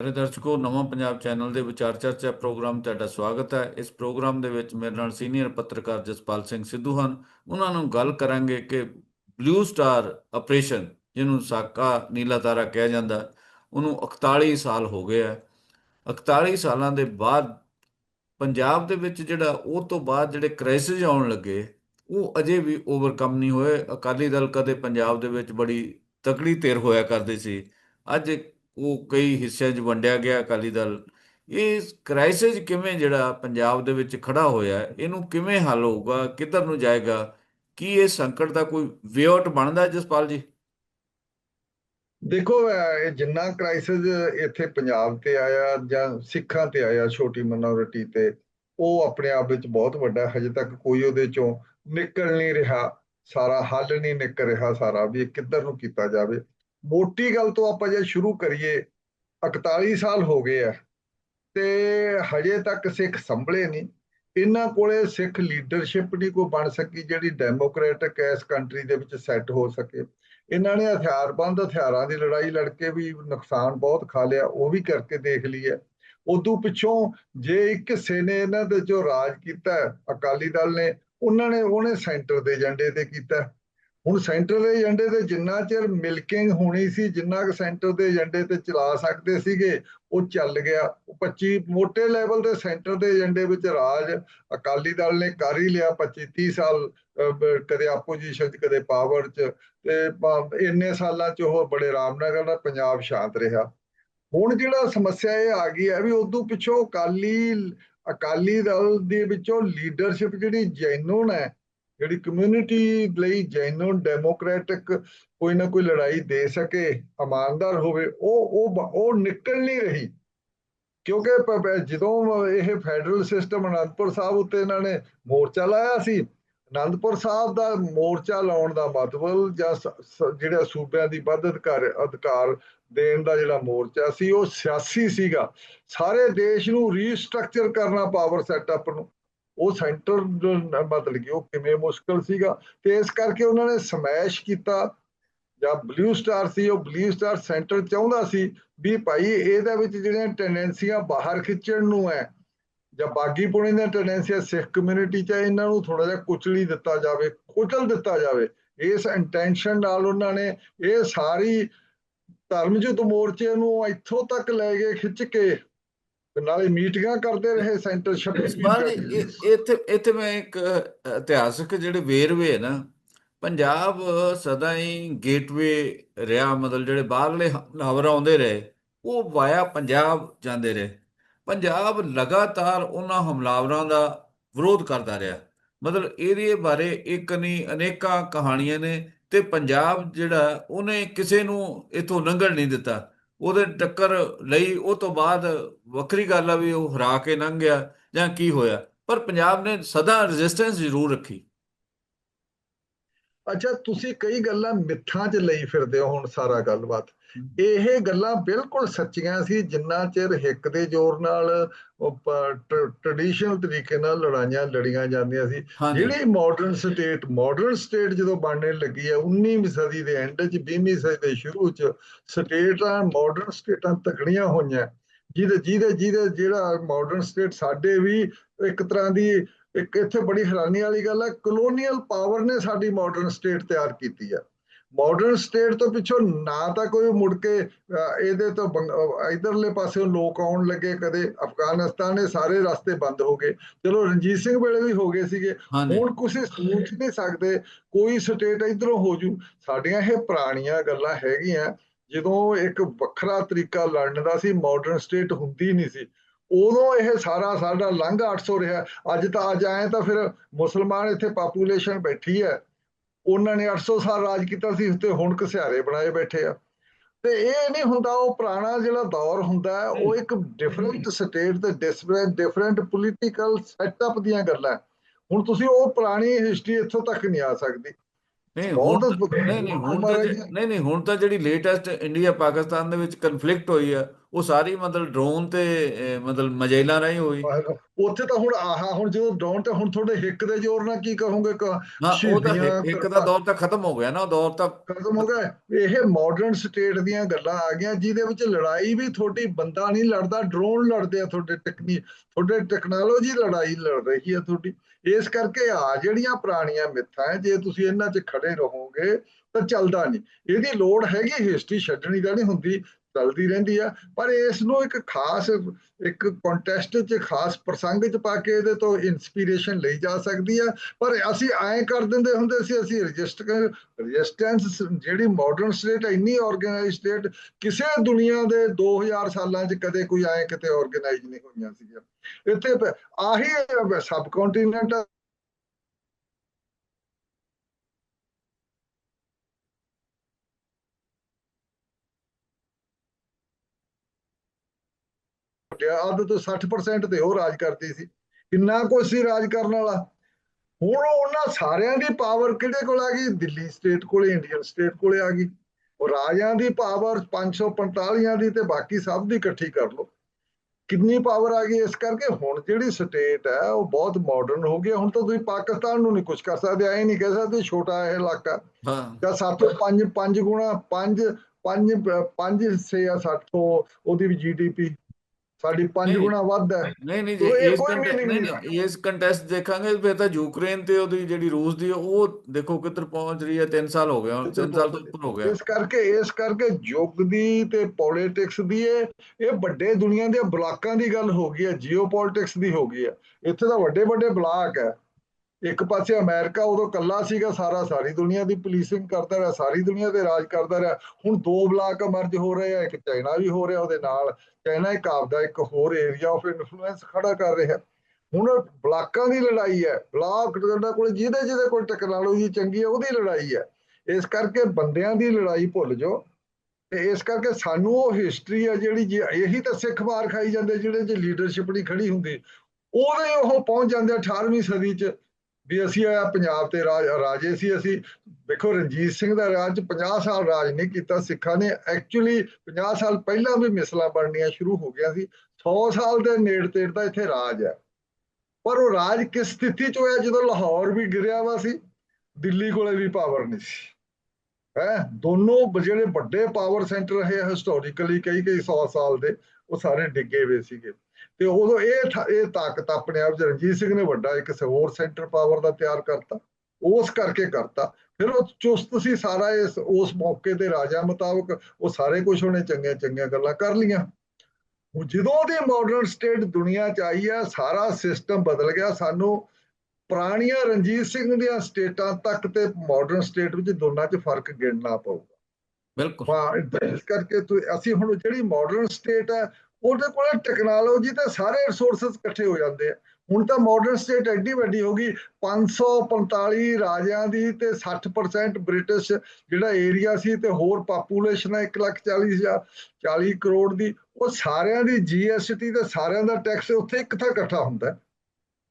ਮੇਰੇ ਦਰਸ਼ਕੋ, ਨਵਾਂ ਪੰਜਾਬ ਚੈਨਲ ਦੇ ਵਿਚਾਰ ਚਰਚਾ ਪ੍ਰੋਗਰਾਮ ਤੁਹਾਡਾ ਸਵਾਗਤ ਹੈ। ਇਸ ਪ੍ਰੋਗਰਾਮ ਦੇ ਵਿੱਚ ਮੇਰੇ ਨਾਲ ਸੀਨੀਅਰ ਪੱਤਰਕਾਰ ਜਸਪਾਲ ਸਿੰਘ ਸਿੱਧੂ ਹਨ। ਉਹਨਾਂ ਨੂੰ ਗੱਲ ਕਰਾਂਗੇ ਕਿ ਬਲੂ ਸਟਾਰ ਆਪਰੇਸ਼ਨ ਜਿਹਨੂੰ ਸਾਕਾ ਨੀਲਾ ਤਾਰਾ ਕਿਹਾ ਜਾਂਦਾ, ਉਹਨੂੰ 41 ਸਾਲ ਹੋ ਗਏ ਆ 41 ਸਾਲਾਂ ਦੇ ਬਾਅਦ ਪੰਜਾਬ ਦੇ ਵਿੱਚ ਜਿਹੜਾ ਉਹ ਤੋਂ ਬਾਅਦ ਜਿਹੜੇ ਕ੍ਰਾਈਸਿਸ ਆਉਣ ਲੱਗੇ, ਉਹ ਅਜੇ ਵੀ ਓਵਰਕਮ ਨਹੀਂ ਹੋਏ। ਅਕਾਲੀ ਦਲ ਕਦੇ ਪੰਜਾਬ ਦੇ ਵਿੱਚ ਬੜੀ ਤਕੜੀ ਧਿਰ ਹੋਇਆ ਕਰਦੇ ਸੀ। ਅੱਜ ਉਹ ਕਈ ਹਿੱਸਿਆਂ 'ਚ ਵੰਡਿਆ ਗਿਆ ਅਕਾਲੀ ਦਲ। ਇਹ ਕ੍ਰਾਈਸਿਸ ਕਿਵੇਂ ਜਿਹੜਾ ਪੰਜਾਬ ਦੇ ਵਿੱਚ ਖੜਾ ਹੋਇਆ, ਇਹਨੂੰ ਕਿਵੇਂ ਹੱਲ ਹੋਊਗਾ, ਕਿੱਧਰ ਨੂੰ ਜਾਏਗਾ, ਕੀ ਇਹ ਸੰਕਟ ਦਾ ਕੋਈ ਵੇ ਆਊਟ ਬਣਦਾ ਜਸਪਾਲ ਜੀ? ਦੇਖੋ, ਇਹ ਜਿੰਨਾ ਕ੍ਰਾਈਸਿਸ ਇੱਥੇ ਪੰਜਾਬ ਤੇ ਆਇਆ ਜਾਂ ਸਿੱਖਾਂ ਤੇ ਆਇਆ, ਛੋਟੀ ਮਿਨੋਰਿਟੀ ਤੇ, ਉਹ ਆਪਣੇ ਆਪ ਵਿੱਚ ਬਹੁਤ ਵੱਡਾ। ਹਜੇ ਤੱਕ ਕੋਈ ਉਹਦੇ ਚੋਂ ਨਿਕਲ ਨਹੀਂ ਰਿਹਾ। ਸਾਰਾ ਹੱਲ ਨਹੀਂ ਨਿਕਲ ਰਿਹਾ ਸਾਰਾ ਵੀ ਇਹ ਕਿੱਧਰ ਨੂੰ ਕੀਤਾ ਜਾਵੇ। ਮੋਟੀ ਗੱਲ ਤੋਂ ਆਪਾਂ ਜੇ ਸ਼ੁਰੂ ਕਰੀਏ 41 ਸਾਲ ਹੋ ਗਏ ਆ ਤੇ ਹਜੇ ਤੱਕ ਸਿੱਖ ਸੰਭਲੇ ਨਹੀਂ। ਇਹਨਾਂ ਕੋਲੇ ਸਿੱਖ ਲੀਡਰਸ਼ਿਪ ਨਹੀਂ ਕੋਈ ਬਣ ਸਕੀ ਜਿਹੜੀ ਡੈਮੋਕ੍ਰੈਟਿਕ ਇਸ ਕੰਟਰੀ ਦੇ ਵਿੱਚ ਸੈੱਟ ਹੋ ਸਕੇ। ਇਹਨਾਂ ਨੇ ਹਥਿਆਰਬੰਦ ਹਥਿਆਰਾਂ ਦੀ ਲੜਾਈ ਲੜ ਕੇ ਵੀ ਨੁਕਸਾਨ ਬਹੁਤ ਖਾ ਲਿਆ, ਉਹ ਵੀ ਕਰਕੇ ਦੇਖ ਲਈ ਹੈ ਉਦੋਂ ਪਿੱਛੋਂ ਜੇ ਇੱਕ ਹਿੱਸੇ ਨੇ ਇਹਨਾਂ ਦੇ ਜੋ ਰਾਜ ਕੀਤਾ, ਅਕਾਲੀ ਦਲ ਨੇ, ਉਹਨਾਂ ਨੇ ਉਹਨੇ ਸੈਂਟਰ ਦੇ ਏਜੰਡੇ ਤੇ ਕੀਤਾ। ਹੁਣ ਸੈਂਟਰ ਦੇ ਏਜੰਡੇ ਤੇ ਜਿੰਨਾ ਚਿਰ ਮਿਲਕਿੰਗ ਹੋਣੀ ਸੀ, ਜਿੰਨਾ ਕੁ ਸੈਂਟਰ ਦੇ ਏਜੰਡੇ ਤੇ ਚਲਾ ਸਕਦੇ ਸੀਗੇ, ਉਹ ਚੱਲ ਗਿਆ। ਉਹ 25 ਮੋٹے ਲੈਵਲ ਦੇ ਸੈਂਟਰ ਦੇ ਏਜੰਡੇ ਵਿੱਚ ਰਾਜ ਅਕਾਲੀ ਦਲ ਨੇ ਕਰ ਹੀ ਲਿਆ। 25 30 ਸਾਲ ਕਦੇ ਆਪੋਜੀਸ਼ਨ 'ਚ, ਕਦੇ ਪਾਵਰ 'ਚ ਤੇ ਇੰਨੇ ਸਾਲਾਂ 'ਚ ਉਹ ਬੜੇ ਆਰਾਮ ਨਾਲ ਕਹਿੰਦਾ ਪੰਜਾਬ ਸ਼ਾਂਤ ਰਿਹਾ। ਹੁਣ ਜਿਹੜਾ ਸਮੱਸਿਆ ਇਹ ਆ ਗਈ ਹੈ ਵੀ ਉਦੋਂ ਪਿੱਛੋਂ ਅਕਾਲੀ ਅਕਾਲੀ ਦਲ ਦੇ ਵਿੱਚੋਂ ਲੀਡਰਸ਼ਿਪ ਜਿਹੜੀ ਜੈਨੂਨ ਹੈ ਜਿਹੜੀ ਕਮਿਊਨਿਟੀ ਲਈ ਜੈਨੂਨ ਡੈਮੋਕ੍ਰੈਟਿਕ ਕੋਈ ਨਾ ਕੋਈ ਲੜਾਈ ਦੇ ਸਕੇ, ਇਮਾਨਦਾਰ ਹੋਵੇ, ਉਹ ਉਹ ਉਹ ਨਿਕਲ ਨਹੀਂ ਰਹੀ। ਕਿਉਂਕਿ ਪ- ਜਦੋਂ ਇਹ ਫੈਡਰਲ ਸਿਸਟਮ ਅਨੰਦਪੁਰ ਸਾਹਿਬ ਉੱਤੇ ਇਹਨਾਂ ਨੇ ਮੋਰਚਾ ਲਾਇਆ ਸੀ, ਅਨੰਦਪੁਰ ਸਾਹਿਬ ਦਾ ਮੋਰਚਾ ਲਾਉਣ ਦਾ ਮਤਲਬ ਜਾਂ ਜਿਹੜਾ ਸੂਬਿਆਂ ਦੀ ਵੱਧ ਅਧਿਕਾਰ ਅਧਿਕਾਰ ਦੇਣ ਦਾ ਜਿਹੜਾ ਮੋਰਚਾ ਸੀ, ਉਹ ਸਿਆਸੀ ਸੀਗਾ। ਸਾਰੇ ਦੇਸ਼ ਨੂੰ ਰੀਸਟਰਕਚਰ ਕਰਨਾ ਪਾਵਰ ਸੈਟਅਪ ਨੂੰ। ਉਹ ਸੈਂਟਰ ਮਤਲਬ ਕਿ ਉਹ ਕਿਵੇਂ ਮੁਸ਼ਕਲ ਸੀਗਾ ਤੇ ਇਸ ਕਰਕੇ ਉਹਨਾਂ ਨੇ ਸਮੈਸ਼ ਕੀਤਾ ਜਾਂ ਬਲੂ ਸਟਾਰ ਸੀ ਉਹ ਬਲੂ ਸਟਾਰ ਸੈਂਟਰ ਚਾਹੁੰਦਾ ਸੀ ਵੀ ਭਾਈ ਇਹਦੇ ਵਿੱਚ ਜਿਹੜੀਆਂ ਟੈਂਡੈਂਸੀਆਂ ਬਾਹਰ ਖਿੱਚਣ ਨੂੰ ਹੈ ਜਾਂ ਬਾਗੀ ਪੁਣੇ ਦੀਆਂ ਟੈਂਡੈਂਸੀਆਂ ਸਿੱਖ ਕਮਿਊਨਿਟੀ ਚ ਹੈ, ਇਹਨਾਂ ਨੂੰ ਥੋੜਾ ਜਿਹਾ ਕੁਚਲੀ ਦਿੱਤਾ ਜਾਵੇ ਕੁਚਲ ਦਿੱਤਾ ਜਾਵੇ ਇਸ ਇੰਟੈਂਸ਼ਨ ਨਾਲ ਉਹਨਾਂ ਨੇ ਇਹ ਸਾਰੀ ਧਰਮ ਮੋਰਚੇ ਨੂੰ ਇੱਥੋਂ ਤੱਕ ਲੈ ਗਏ ਖਿੱਚ ਕੇ ਤੇ ਨਾਲੇ ਮੀਟਿੰਗਾਂ ਕਰਦੇ ਰਹੇ ਸੈਂਟਰ 26 ਜਸਪਾਲ ਜੀ ਇਹ- ਇੱਥੇ ਇੱਥੇ ਮੈਂ ਇੱਕ ਇਤਿਹਾਸਕ ਜਿਹੜੇ ਵੇਰਵੇ ਹੈ ਨਾ ਪੰਜਾਬ ਸਦਾ ਹੀ ਗੇਟਵੇ ਰਿਹਾ ਮਤਲਬ ਜਿਹੜੇ ਬਾਹਰਲੇ ਹਮਲਾਵਰ ਆਉਂਦੇ ਰਹੇ ਉਹ ਵਾਇਆ ਪੰਜਾਬ ਜਾਂਦੇ ਰਹੇ। ਪੰਜਾਬ ਲਗਾਤਾਰ ਉਹਨਾਂ ਹਮਲਾਵਰਾਂ ਦਾ ਵਿਰੋਧ ਕਰਦਾ ਰਿਹਾ। ਮਤਲਬ ਇਹਦੇ ਬਾਰੇ ਇੱਕ ਨਹੀਂ ਅਨੇਕਾਂ ਕਹਾਣੀਆਂ ਨੇ ਤੇ ਪੰਜਾਬ ਜਿਹੜਾ ਉਹਨੇ ਕਿਸੇ ਨੂੰ ਇਥੋਂ ਲੰਘਣ ਨਹੀਂ ਦਿੱਤਾ। ਉਹਦੇ ਟੱਕਰ ਲਈ ਉਹ ਤੋਂ ਬਾਅਦ ਵੱਖਰੀ ਗੱਲ ਆ ਵੀ ਉਹ ਹਰਾ ਕੇ ਲੰਘ ਗਿਆ ਜਾਂ ਕੀ ਹੋਇਆ। ਪਰ ਪੰਜਾਬ ਨੇ ਸਦਾ ਰੈਜ਼ਿਸਟੈਂਸ ਜ਼ਰੂਰ ਰੱਖੀ। ਅੱਛਾ, ਤੁਸੀਂ ਕਈ ਗੱਲਾਂ ਮਿੱਥਾਂ 'ਚ ਲਈ ਫਿਰਦੇ ਹੋ ਹੁਣ ਸਾਰਾ ਗੱਲਬਾਤ। ਇਹ ਗੱਲਾਂ ਬਿਲਕੁਲ ਸੱਚੀਆਂ ਸੀ ਜਿੰਨਾ ਚਿਰ ਹਿੱਕ ਦੇ ਜ਼ੋਰ ਨਾਲ ਟ੍ਰੈਡੀਸ਼ਨਲ ਤਰੀਕੇ ਨਾਲ ਲੜਾਈਆਂ ਲੜੀਆਂ ਜਾਂਦੀਆਂ ਸੀ। ਜਿਹੜੀ ਮਾਡਰਨ ਸਟੇਟ ਮਾਡਰਨ ਸਟੇਟ ਜਦੋਂ ਬਣਨੇ ਲੱਗੀ ਹੈ 19ਵੀਂ ਸਦੀ ਦੇ ਐਂਡ 'ਚ 20ਵੀਂ ਸਦੀ ਦੇ ਸ਼ੁਰੂ 'ਚ ਸਟੇਟਾਂ ਮਾਡਰਨ ਸਟੇਟਾਂ ਤਕੜੀਆਂ ਹੋਈਆਂ। ਜਿਹਦੇ ਜਿਹਦੇ ਜਿਹਦੇ ਜਿਹੜਾ ਮਾਡਰਨ ਸਟੇਟ ਸਾਡੇ ਵੀ ਇੱਕ ਤਰ੍ਹਾਂ ਦੀ ਇੱਕ ਇੱਥੇ ਬੜੀ ਹੈਰਾਨੀ ਵਾਲੀ ਗੱਲ ਹੈ ਕਲੋਨੀਅਲ ਪਾਵਰ ਨੇ ਸਾਡੀ ਮਾਡਰਨ ਸਟੇਟ ਤਿਆਰ ਕੀਤੀ ਹੈ ਮਾਡਰਨ ਸਟੇਟ ਤੋਂ ਪਿੱਛੋਂ ਨਾ ਤਾਂ ਕੋਈ ਮੁੜ ਕੇ ਇਹਦੇ ਤੋਂ ਇਧਰਲੇ ਪਾਸੇ ਲੋਕ ਆਉਣ ਲੱਗੇ ਕਦੇ ਅਫਗਾਨਿਸਤਾਨ ਦੇ ਸਾਰੇ ਰਸਤੇ ਬੰਦ ਹੋ ਗਏ। ਚਲੋ ਰਣਜੀਤ ਸਿੰਘ ਵੇਲੇ ਵੀ ਹੋ ਗਏ ਸੀਗੇ। ਹੁਣ ਕੁਛ ਸੋਚ ਨਹੀਂ ਸਕਦੇ ਕੋਈ ਸਟੇਟ ਇਧਰੋਂ ਹੋ ਜੂ। ਸਾਡੀਆਂ ਇਹ ਪੁਰਾਣੀਆਂ ਗੱਲਾਂ ਹੈਗੀਆਂ। ਜਦੋਂ ਇੱਕ ਵੱਖਰਾ ਤਰੀਕਾ ਲੜਨ ਦਾ ਸੀ ਮਾਡਰਨ ਸਟੇਟ ਹੁੰਦੀ ਨਹੀਂ ਸੀ। ਉਦੋਂ ਇਹ ਸਾਰਾ ਸਾਡਾ ਲੰਘ 800 ਰਿਹਾ। ਅੱਜ ਤਾਂ ਅੱਜ ਆਏ ਤਾਂ ਫਿਰ ਮੁਸਲਮਾਨ ਇੱਥੇ ਪਾਪੂਲੇਸ਼ਨ ਬੈਠੀ ਹੈ। ਉਹਨਾਂ ਨੇ 800 ਸਾਲ ਰਾਜ ਕੀਤਾ ਸੀ ਤੇ ਹੁਣ ਘਸਿਆਰੇ ਬਣਾਏ ਬੈਠੇ ਆ ਤੇ ਇਹ ਨਹੀਂ ਹੁੰਦਾ ਉਹ ਪੁਰਾਣਾ ਜਿਹੜਾ ਦੌਰ ਹੁੰਦਾ ਉਹ ਇੱਕ ਡਿਫਰੈਂਟ ਸਟੇਟ ਤੇ ਡਿਫਰੈਂਟ ਡਿਫਰੈਂਟ ਪੋਲੀਟੀਕਲ ਸੈਟਅਪ ਦੀਆਂ ਗੱਲਾਂ। ਹੁਣ ਤੁਸੀਂ ਉਹ ਪੁਰਾਣੀ ਹਿਸਟਰੀ ਇੱਥੋਂ ਤੱਕ ਨਹੀਂ ਆ ਸਕਦੀ ਨਹੀਂ ਬਹੁਤ ਹੁਣ ਤਾਂ- ਨਹੀਂ ਨਹੀਂ ਹੁਣ ਤਾਂ ਹਮਾਰਾ ਜੇ- ਨਹੀਂ ਨਹੀਂ ਹੁਣ ਤਾਂ ਜਿਹੜੀ ਲੇਟੈਸਟ ਇੰਡੀਆ ਪਾਕਿਸਤਾਨ ਦੇ ਵਿੱਚ ਕਨਫਲਿਕਟ ਹੋਈ ਆ ਉਹ ਸਾਰੀ ਮਤਲਬ ਡਰੋਨ ਤੇ ਮਤਲਬ ਮਜੈਲਾਂ ਰਾਹੀਂ ਹੋਈ। ਉੱਥੇ ਤਾਂ ਹੁਣ ਆਹਾ ਹੁਣ ਜਦੋਂ ਡਾਊਨ ਤੇ ਹੁਣ ਤੁਹਾਡੇ ਹਿੱਕ ਦੇ ਜ਼ੋਰ ਨਾਲ ਕੀ ਕਹੋਗੇ ਉਹ ਤਾਂ ਇੱਕ- ਦਾ ਦੌਰ ਤਾਂ ਖਤਮ ਹੋ ਗਿਆ ਨਾ ਦੌਰ ਤਾਂ ਖਤਮ ਹੋ ਗਿਆ। ਇਹ ਮਾਡਰਨ ਸਟੇਟ ਦੀਆਂ ਗੱਲਾਂ ਆ ਗਈਆਂ ਜਿਹਦੇ ਵਿੱਚ ਲੜਾਈ ਵੀ ਤੁਹਾਡੀ ਬੰਦਾ ਨਹੀਂ ਲੜਦਾ ਡਰੋਨ ਲੜਦੇ ਆ ਤੁਹਾਡੇ ਟੈਕਨੀ ਤੁਹਾਡੇ ਟੈਕਨੋਲੋਜੀ ਲੜਾਈ ਲੜ ਰਹੀ ਹੈ ਤੁਹਾਡੀ। ਇਸ ਕਰਕੇ ਆ ਜਿਹੜੀਆਂ ਪੁਰਾਣੀਆਂ ਮਿੱਥਾਂ ਹੈ ਜੇ ਤੁਸੀਂ ਇਹਨਾਂ 'ਚ ਖੜੇ ਰਹੋਗੇ ਤਾਂ ਚੱਲਦਾ ਨਹੀਂ। ਇਹਦੀ ਲੋੜ ਹੈਗੀ ਹਿਸਟਰੀ ਛੱਡਣੀ ਤਾਂ ਨਹੀਂ ਹੁੰਦੀ। ਚੱਲਦੀ ਰਹਿੰਦੀ ਆ, ਪਰ ਇਸ ਨੂੰ ਇੱਕ ਖਾਸ, ਇੱਕ ਕੰਟੈਸਟ 'ਚ ਖਾਸ ਪ੍ਰਸੰਗ 'ਚ ਪਾ ਕੇ ਇਹਦੇ ਤੋਂ ਇਨਸਪੀਰੇਸ਼ਨ ਲਈ ਜਾ ਸਕਦੀ ਆ। ਪਰ ਅਸੀਂ ਐਂ ਕਰ ਦਿੰਦੇ ਹੁੰਦੇ ਸੀ, ਅਸੀਂ ਰਜਿਸਟ ਰੈਜ਼ਿਸਟੈਂਸ ਜਿਹੜੀ ਮਾਡਰਨ ਸਟੇਟ ਇੰਨੀ ਆਰਗੇਨਾਈਜ਼ ਸਟੇਟ ਕਿਸੇ ਦੁਨੀਆ ਦੇ 2000 ਸਾਲਾਂ 'ਚ ਕਦੇ ਕੋਈ ਐਂ ਕਿਤੇ ਆਰਗੇਨਾਈਜ਼ ਨਹੀਂ ਹੋਈਆਂ ਸੀਗੀਆਂ। ਇੱਥੇ ਆਹੀ ਸਬ ਕੰਟੀਨੈਂਟ ਅੱਧ ਤੋਂ 60% ਤੇ ਉਹ ਰਾਜ ਕਰਦੀ ਸੀ। ਕਿੰਨਾ ਕੁਛ ਸੀ ਰਾਜ ਕਰਨ ਵਾਲਾ? ਹੁਣ ਉਹਨਾਂ ਸਾਰਿਆਂ ਦੀ ਪਾਵਰ ਕਿਹਦੇ ਕੋਲ ਆ ਗਈ? ਦਿੱਲੀ ਸਟੇਟ ਕੋਲੇ ਇੰਡੀਅਨ ਸਟੇਟ ਕੋਲੇ ਆ ਗਈ। ਉਹ ਰਾਜਿਆਂ ਦੀ ਪਾਵਰ 545 ਦੀ ਤੇ ਬਾਕੀ ਸਭ ਦੀ ਇਕੱਠੀ ਕਰ ਲਓ। ਕਿੰਨੀ ਪਾਵਰ ਆ ਗਈ ਇਸ ਕਰਕੇ? ਹੁਣ ਜਿਹੜੀ ਸਟੇਟ ਹੈ ਉਹ ਬਹੁਤ ਮਾਡਰਨ ਹੋ ਗਈ। ਹੁਣ ਤਾਂ ਤੁਸੀਂ ਪਾਕਿਸਤਾਨ ਨੂੰ ਨਹੀਂ ਕੁਝ ਕਰ ਸਕਦੇ ਐ ਨਹੀਂ ਕਹਿ ਸਕਦੇ ਛੋਟਾ ਇਹ ਇਲਾਕਾ। ਹਾਂ। ਜਾਂ ਸਾਤੋਂ ਪੰਜ ਪੰਜ ਗੁਣਾ ਪੰਜ ਪੰਜ ਪੰਜ ਹਿੱਸੇ ਆ ਸਾਤੋਂ ਉਹਦੀ ਵੀ ਜੀਡੀਪੀ ਸਾਡੀ ਪੰਜ ਨਹੀਂ। ਗੁਣਾ ਵੱਧ ਹੈ। ਨਹੀਂ ਨਹੀਂ ਜੇ ਇਸ ਕੋਈ ਕੰਟੈ- meaning ਨਹੀਂ ਨਹੀਂ ਨਹੀਂ ਇਸ ਕੰਟੈਸਟ ਦੇਖਾਂਗੇ ਫਿਰ ਤਾਂ ਯੂਕਰੇਨ ਤੇ ਉਹਦੀ ਜਿਹੜੀ ਰੂਸ ਦੀ ਉਹ ਦੇਖੋ ਕਿੱਧਰ ਪਹੁੰਚ ਰਹੀ ਹੈ 3 ਸਾਲ ਹੋ ਗਏ ਹੁਣ 3 ਸਾਲ ਤੋਂ ਉੱਪਰ ਹੋ ਗਿਆ। ਇਸ ਕਰਕੇ ਇਸ ਕਰਕੇ ਯੁੱਗ ਦੀ ਤੇ ਪੋਲਿਟਿਕਸ ਦੀ ਇਹ ਇਹ ਵੱਡੇ ਦੁਨੀਆ ਦੇ ਬਲਾਕਾਂ ਦੀ ਗੱਲ ਹੋ ਗਈ ਹੈ ਜੀਓਪੋਲਿਟਿਕਸ ਦੀ ਹੋ ਗਈ ਹੈ। ਇੱਥੇ ਤਾਂ ਵੱਡੇ ਵੱਡੇ ਬਲਾਕ ਹੈ। ਇੱਕ ਪਾਸੇ ਅਮਰੀਕਾ ਉਦੋਂ ਕੱਲਾ ਸੀਗਾ, ਸਾਰਾ ਸਾਰੀ ਦੁਨੀਆ ਦੀ ਪੁਲਿਸਿੰਗ ਕਰਦਾ ਰਿਹਾ, ਸਾਰੀ ਦੁਨੀਆ ਤੇ ਰਾਜ ਕਰਦਾ ਰਿਹਾ। ਹੁਣ ਦੋ ਬਲਾਕ ਮਰਜ਼ ਹੋ ਰਹੇ ਆ, ਇੱਕ ਚਾਈਨਾ ਵੀ ਹੋ ਰਿਹਾ ਉਹਦੇ ਨਾਲ। ਚਾਈਨਾ ਇੱਕ ਆਪਦਾ ਇੱਕ ਹੋਰ ਏਰੀਆ ਆਫ ਇਨਫਲੂਐਂਸ ਖੜਾ ਕਰ ਰਿਹਾ। ਹੁਣ ਬਲਾਕਾਂ ਦੀ ਲੜਾਈ ਹੈ। ਬਲਾਕ ਜਿਹੜਾ ਕੋਲ, ਜਿਹਦੇ ਜਿਹਦੇ ਕੋਲ ਟੈਕਨੋਲੋਜੀ ਚੰਗੀ ਹੈ ਉਹਦੀ ਲੜਾਈ ਹੈ। ਇਸ ਕਰਕੇ ਬੰਦਿਆਂ ਦੀ ਲੜਾਈ ਭੁੱਲ ਜਾਓ। ਤੇ ਇਸ ਕਰਕੇ ਸਾਨੂੰ ਉਹ ਹਿਸਟਰੀ ਆ ਜਿਹੜੀ ਜੇ, ਇਹੀ ਤਾਂ ਸਿੱਖ ਮਾਰ ਖਾਈ ਜਾਂਦੇ ਜਿਹੜੇ ਚ ਲੀਡਰਸ਼ਿਪ ਨਹੀਂ ਖੜੀ ਹੁੰਦੀ। ਉਹਦੇ ਉਹ ਪਹੁੰਚ ਜਾਂਦੇ 18ਵੀਂ ਸਦੀ ਚ। ਵੀ ਅਸੀਂ ਆ ਪੰਜਾਬ ਤੇ ਰਾਜ, ਰਾਜੇ ਸੀ ਅਸੀਂ। ਦੇਖੋ ਰਣਜੀਤ ਸਿੰਘ ਦਾ ਰਾਜ 'ਚ 50 ਸਾਲ ਰਾਜ ਨਹੀਂ ਕੀਤਾ, ਸਿੱਖਾਂ ਨੇ ਐਕਚੁਅਲੀ 50 ਸਾਲ ਪਹਿਲਾਂ ਵੀ ਮਿਸਲਾਂ ਬਣਨੀਆਂ ਸ਼ੁਰੂ ਹੋ ਗਿਆ ਸੀ। 100 ਸਾਲ ਦੇ ਨੇੜ ਤੇੜ ਦਾ ਇੱਥੇ ਰਾਜ ਹੈ। ਪਰ ਉਹ ਰਾਜ ਕਿਸ ਸਥਿਤੀ 'ਚ ਹੋਇਆ? ਜਦੋਂ ਲਾਹੌਰ ਵੀ ਗਿਰਿਆ ਵਾ ਸੀ, ਦਿੱਲੀ ਕੋਲੇ ਵੀ ਪਾਵਰ ਨਹੀਂ ਸੀ। ਹੈ? ਦੋਨੋਂ ਜਿਹੜੇ ਵੱਡੇ ਪਾਵਰ ਸੈਂਟਰ ਰਹੇ ਹਿਸਟੋਰੀਕਲੀ ਕਈ ਕਈ 100 ਸਾਲ ਦੇ, ਉਹ ਸਾਰੇ ਡਿੱਗੇ ਹੋਏ ਸੀਗੇ। ਤੇ ਉਦੋਂ ਇਹ ਇਹ ਤਾਕਤ ਆਪਣੇ ਆਪ 'ਚ ਰਣਜੀਤ ਸਿੰਘ ਨੇ ਵੱਡਾ ਇੱਕ ਹੋਰ ਸੈਂਟਰ ਪਾਵਰ ਦਾ ਤਿਆਰ ਕਰਤਾ ਉਸ ਕਰਕੇ ਕਰਤਾ। ਫਿਰ ਉਹ ਚੁਸਤ ਸੀ ਸਾਰਾ ਇਸ ਉਸ ਮੌਕੇ ਤੇ ਰਾਜਾ ਮੁਤਾਬਕ ਉਹ ਸਾਰੇ ਕੁਝ ਉਹਨੇ ਚੰਗੀਆਂ ਚੰਗੀਆਂ ਗੱਲਾਂ ਕਰ ਲੀਆਂ ਹੁਣ ਜਦੋਂ ਦੀ ਮਾਡਰਨ ਸਟੇਟ ਦੁਨੀਆ 'ਚ ਆਈ ਆ ਸਾਰਾ ਸਿਸਟਮ ਬਦਲ ਗਿਆ ਸਾਨੂੰ ਪੁਰਾਣੀਆਂ ਰਣਜੀਤ ਸਿੰਘ ਦੀਆਂ ਸਟੇਟਾਂ ਤੱਕ ਤੇ ਮਾਡਰਨ ਸਟੇਟ ਵਿੱਚ ਦੋਨਾਂ 'ਚ ਫ਼ਰਕ ਗਿਣਨਾ ਪਊਗਾ। ਬਿਲਕੁਲ। ਹਾਂ ਇਸ ਕਰਕੇ ਤੁ- ਅਸੀਂ ਹੁਣ ਜਿਹੜੀ ਮਾਡਰਨ ਸਟੇਟ ਹੈ ਉਹਦੇ ਕੋਲ ਟੈਕਨੋਲੋਜੀ ਤੇ ਸਾਰੇ ਰਿਸੋਰਸਸ ਇਕੱਠੇ ਹੋ ਜਾਂਦੇ ਆ। ਹੁਣ ਤਾਂ ਮਾਡਰਨ ਸਟੇਟ ਐਡੀ ਵੱਡੀ ਹੋ ਗਈ 545 ਰਾਜਿਆਂ ਦੀ ਤੇ 60% ਬ੍ਰਿਟਿਸ਼ ਜਿਹੜਾ ਏਰੀਆ ਸੀ ਤੇ ਹੋਰ ਪਾਪੂਲੇਸ਼ਨ ਹੈ 1,40,000 40 ਕਰੋੜ ਦੀ ਉਹ ਸਾਰਿਆਂ ਦੀ ਜੀਐਸਟੀ ਤੇ ਸਾਰਿਆਂ ਦਾ ਟੈਕਸ ਉੱਥੇ ਇੱਕ ਥਾਂ ਇਕੱਠਾ ਹੁੰਦਾ। ਹੈ।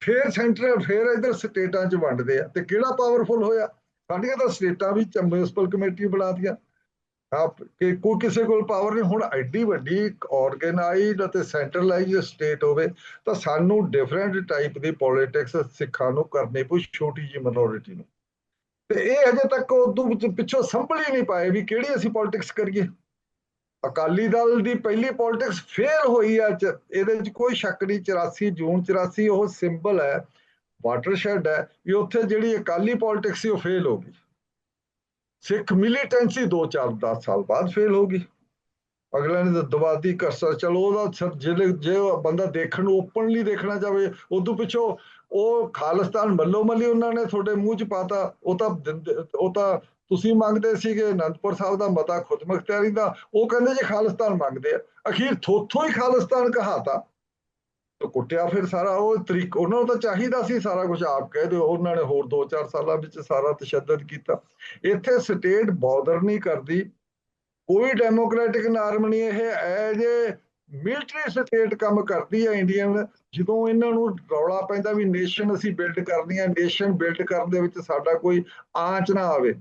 ਫਿਰ ਸੈਂਟਰ ਫਿਰ ਇਧਰ ਸਟੇਟਾਂ 'ਚ ਵੰਡਦੇ ਆ। ਤੇ ਕਿਹੜਾ ਪਾਵਰਫੁਲ ਹੋਇਆ? ਸਾਡੀਆਂ ਤਾਂ ਸਟੇਟਾਂ ਵੀ ਮਿਊਨਿਸਪਲ ਕਮੇਟੀ ਬਣਾਤੀਆਂ। ਆਪ ਕਿ ਕੋਈ ਕਿਸੇ ਕੋਲ ਪਾਵਰ ਨਹੀਂ, ਹੁਣ ਐਡੀ ਵੱਡੀ ਆਰਗੇਨਾਈਜ਼ਡ ਅਤੇ ਸੈਂਟਰਲਾਈਜ਼ਡ ਸਟੇਟ ਹੋਵੇ, ਤਾਂ ਸਾਨੂੰ ਡਿਫਰੈਂਟ ਟਾਈਪ ਦੀ ਪੋਲਿਟਿਕਸ ਸਿੱਖਾਂ ਨੂੰ ਕਰਨੀ ਪਊ ਛੋਟੀ ਜਿਹੀ ਮਿਨੋਰਿਟੀ ਨੂੰ। ਤੇ ਇਹ ਅਜੇ ਤੱਕ ਉਦੋਂ ਪਿੱਛੋਂ ਸੰਭਲ ਹੀ ਨਹੀਂ ਪਾਏ ਵੀ ਕਿਹੜੀ ਅਸੀਂ ਪੋਲਿਟਿਕਸ ਕਰੀਏ। ਅਕਾਲੀ ਦਲ ਦੀ ਪਹਿਲੀ ਪੋਲਿਟਿਕਸ ਫੇਲ ਹੋਈ ਆ ਚ- ਇਹਦੇ ਵਿੱਚ ਕੋਈ ਸ਼ੱਕ ਨਹੀਂ 84 ਜੂਨ 84 ਉਹ ਸਿੰਬਲ ਹੈ ਵਾਟਰਸ਼ੈਡ ਹੈ, ਵੀ ਉੱਥੇ ਜਿਹੜੀ ਅਕਾਲੀ ਪੋਲਿਟਿਕਸ ਸੀ ਉਹ ਫੇਲ ਹੋ ਗਈ। ਸਿੱਖ ਮਿਲੀਟੈਂਸੀ 2-4 10 ਸਾਲ ਬਾਅਦ ਫੇਲ ਹੋ ਗਈ। ਅਗਲੇ ਨੇ ਤਾਂ ਦਵਾਦੀ ਕਰਸਾ ਚਲੋ ਉਹਦਾ ਜਿਹੜੇ ਜੇ ਬੰਦਾ ਦੇਖਣ ਨੂੰ ਓਪਨਲੀ ਦੇਖਣਾ ਚਾਹਵੇ ਉਦੋਂ ਪਿੱਛੋਂ ਉਹ ਖਾਲਿਸਤਾਨ ਮੱਲੋ ਮੱਲੀ ਉਹਨਾਂ ਨੇ ਤੁਹਾਡੇ ਮੂੰਹ 'ਚ ਪਾਤਾ। ਉਹ ਤਾਂ ਦਿੰਦੇ- ਉਹ ਤਾਂ ਤੁਸੀਂ ਮੰਗਦੇ ਸੀਗੇ, ਅਨੰਦਪੁਰ ਸਾਹਿਬ ਦਾ ਮਤਾ ਖੁਦ ਮੁਖਤਿਆਰੀ ਦਾ। ਉਹ ਕਹਿੰਦੇ ਜੇ ਖਾਲਿਸਤਾਨ ਮੰਗਦੇ ਆ। ਅਖੀਰ ਥੋਥੋਂ ਹੀ ਖਾਲਿਸਤਾਨ ਕਹਾਤਾ। ਕੁੱਟਿਆ, ਫਿਰ ਸਾਰਾ ਉਹ ਤਰੀਕ, ਉਹਨਾਂ ਨੂੰ ਤਾਂ ਚਾਹੀਦਾ ਸੀ ਸਾਰਾ ਕੁਝ ਆਪ ਕਹਿ ਦਿਓ। ਉਹਨਾਂ ਨੇ ਹੋਰ 2-4 ਸਾਲਾਂ ਵਿੱਚ ਸਾਰਾ ਤਸ਼ੱਦਦ ਕੀਤਾ। ਇੱਥੇ ਸਟੇਟ ਬਾਰਡਰ ਨਹੀਂ ਕਰਦੀ। ਕੋਈ ਡੈਮੋਕ੍ਰੈਟਿਕ ਨਾਰਮ ਨਹੀਂ ਇਹ ਐਜ ਏ ਮਿਲਟਰੀ ਸਟੇਟ ਕੰਮ ਕਰਦੀ ਹੈ ਇੰਡੀਅਨ, ਜਦੋਂ ਇਹਨਾਂ ਨੂੰ ਰੌਲਾ ਪੈਂਦਾ ਵੀ ਨੇਸ਼ਨ ਅਸੀਂ ਬਿਲਡ ਕਰਨੀ ਹੈ ਨੇਸ਼ਨ ਬਿਲਡ ਕਰਨ ਦੇ ਵਿੱਚ ਸਾਡਾ ਕੋਈ ਆਂਚ ਨਾ ਆਵੇ।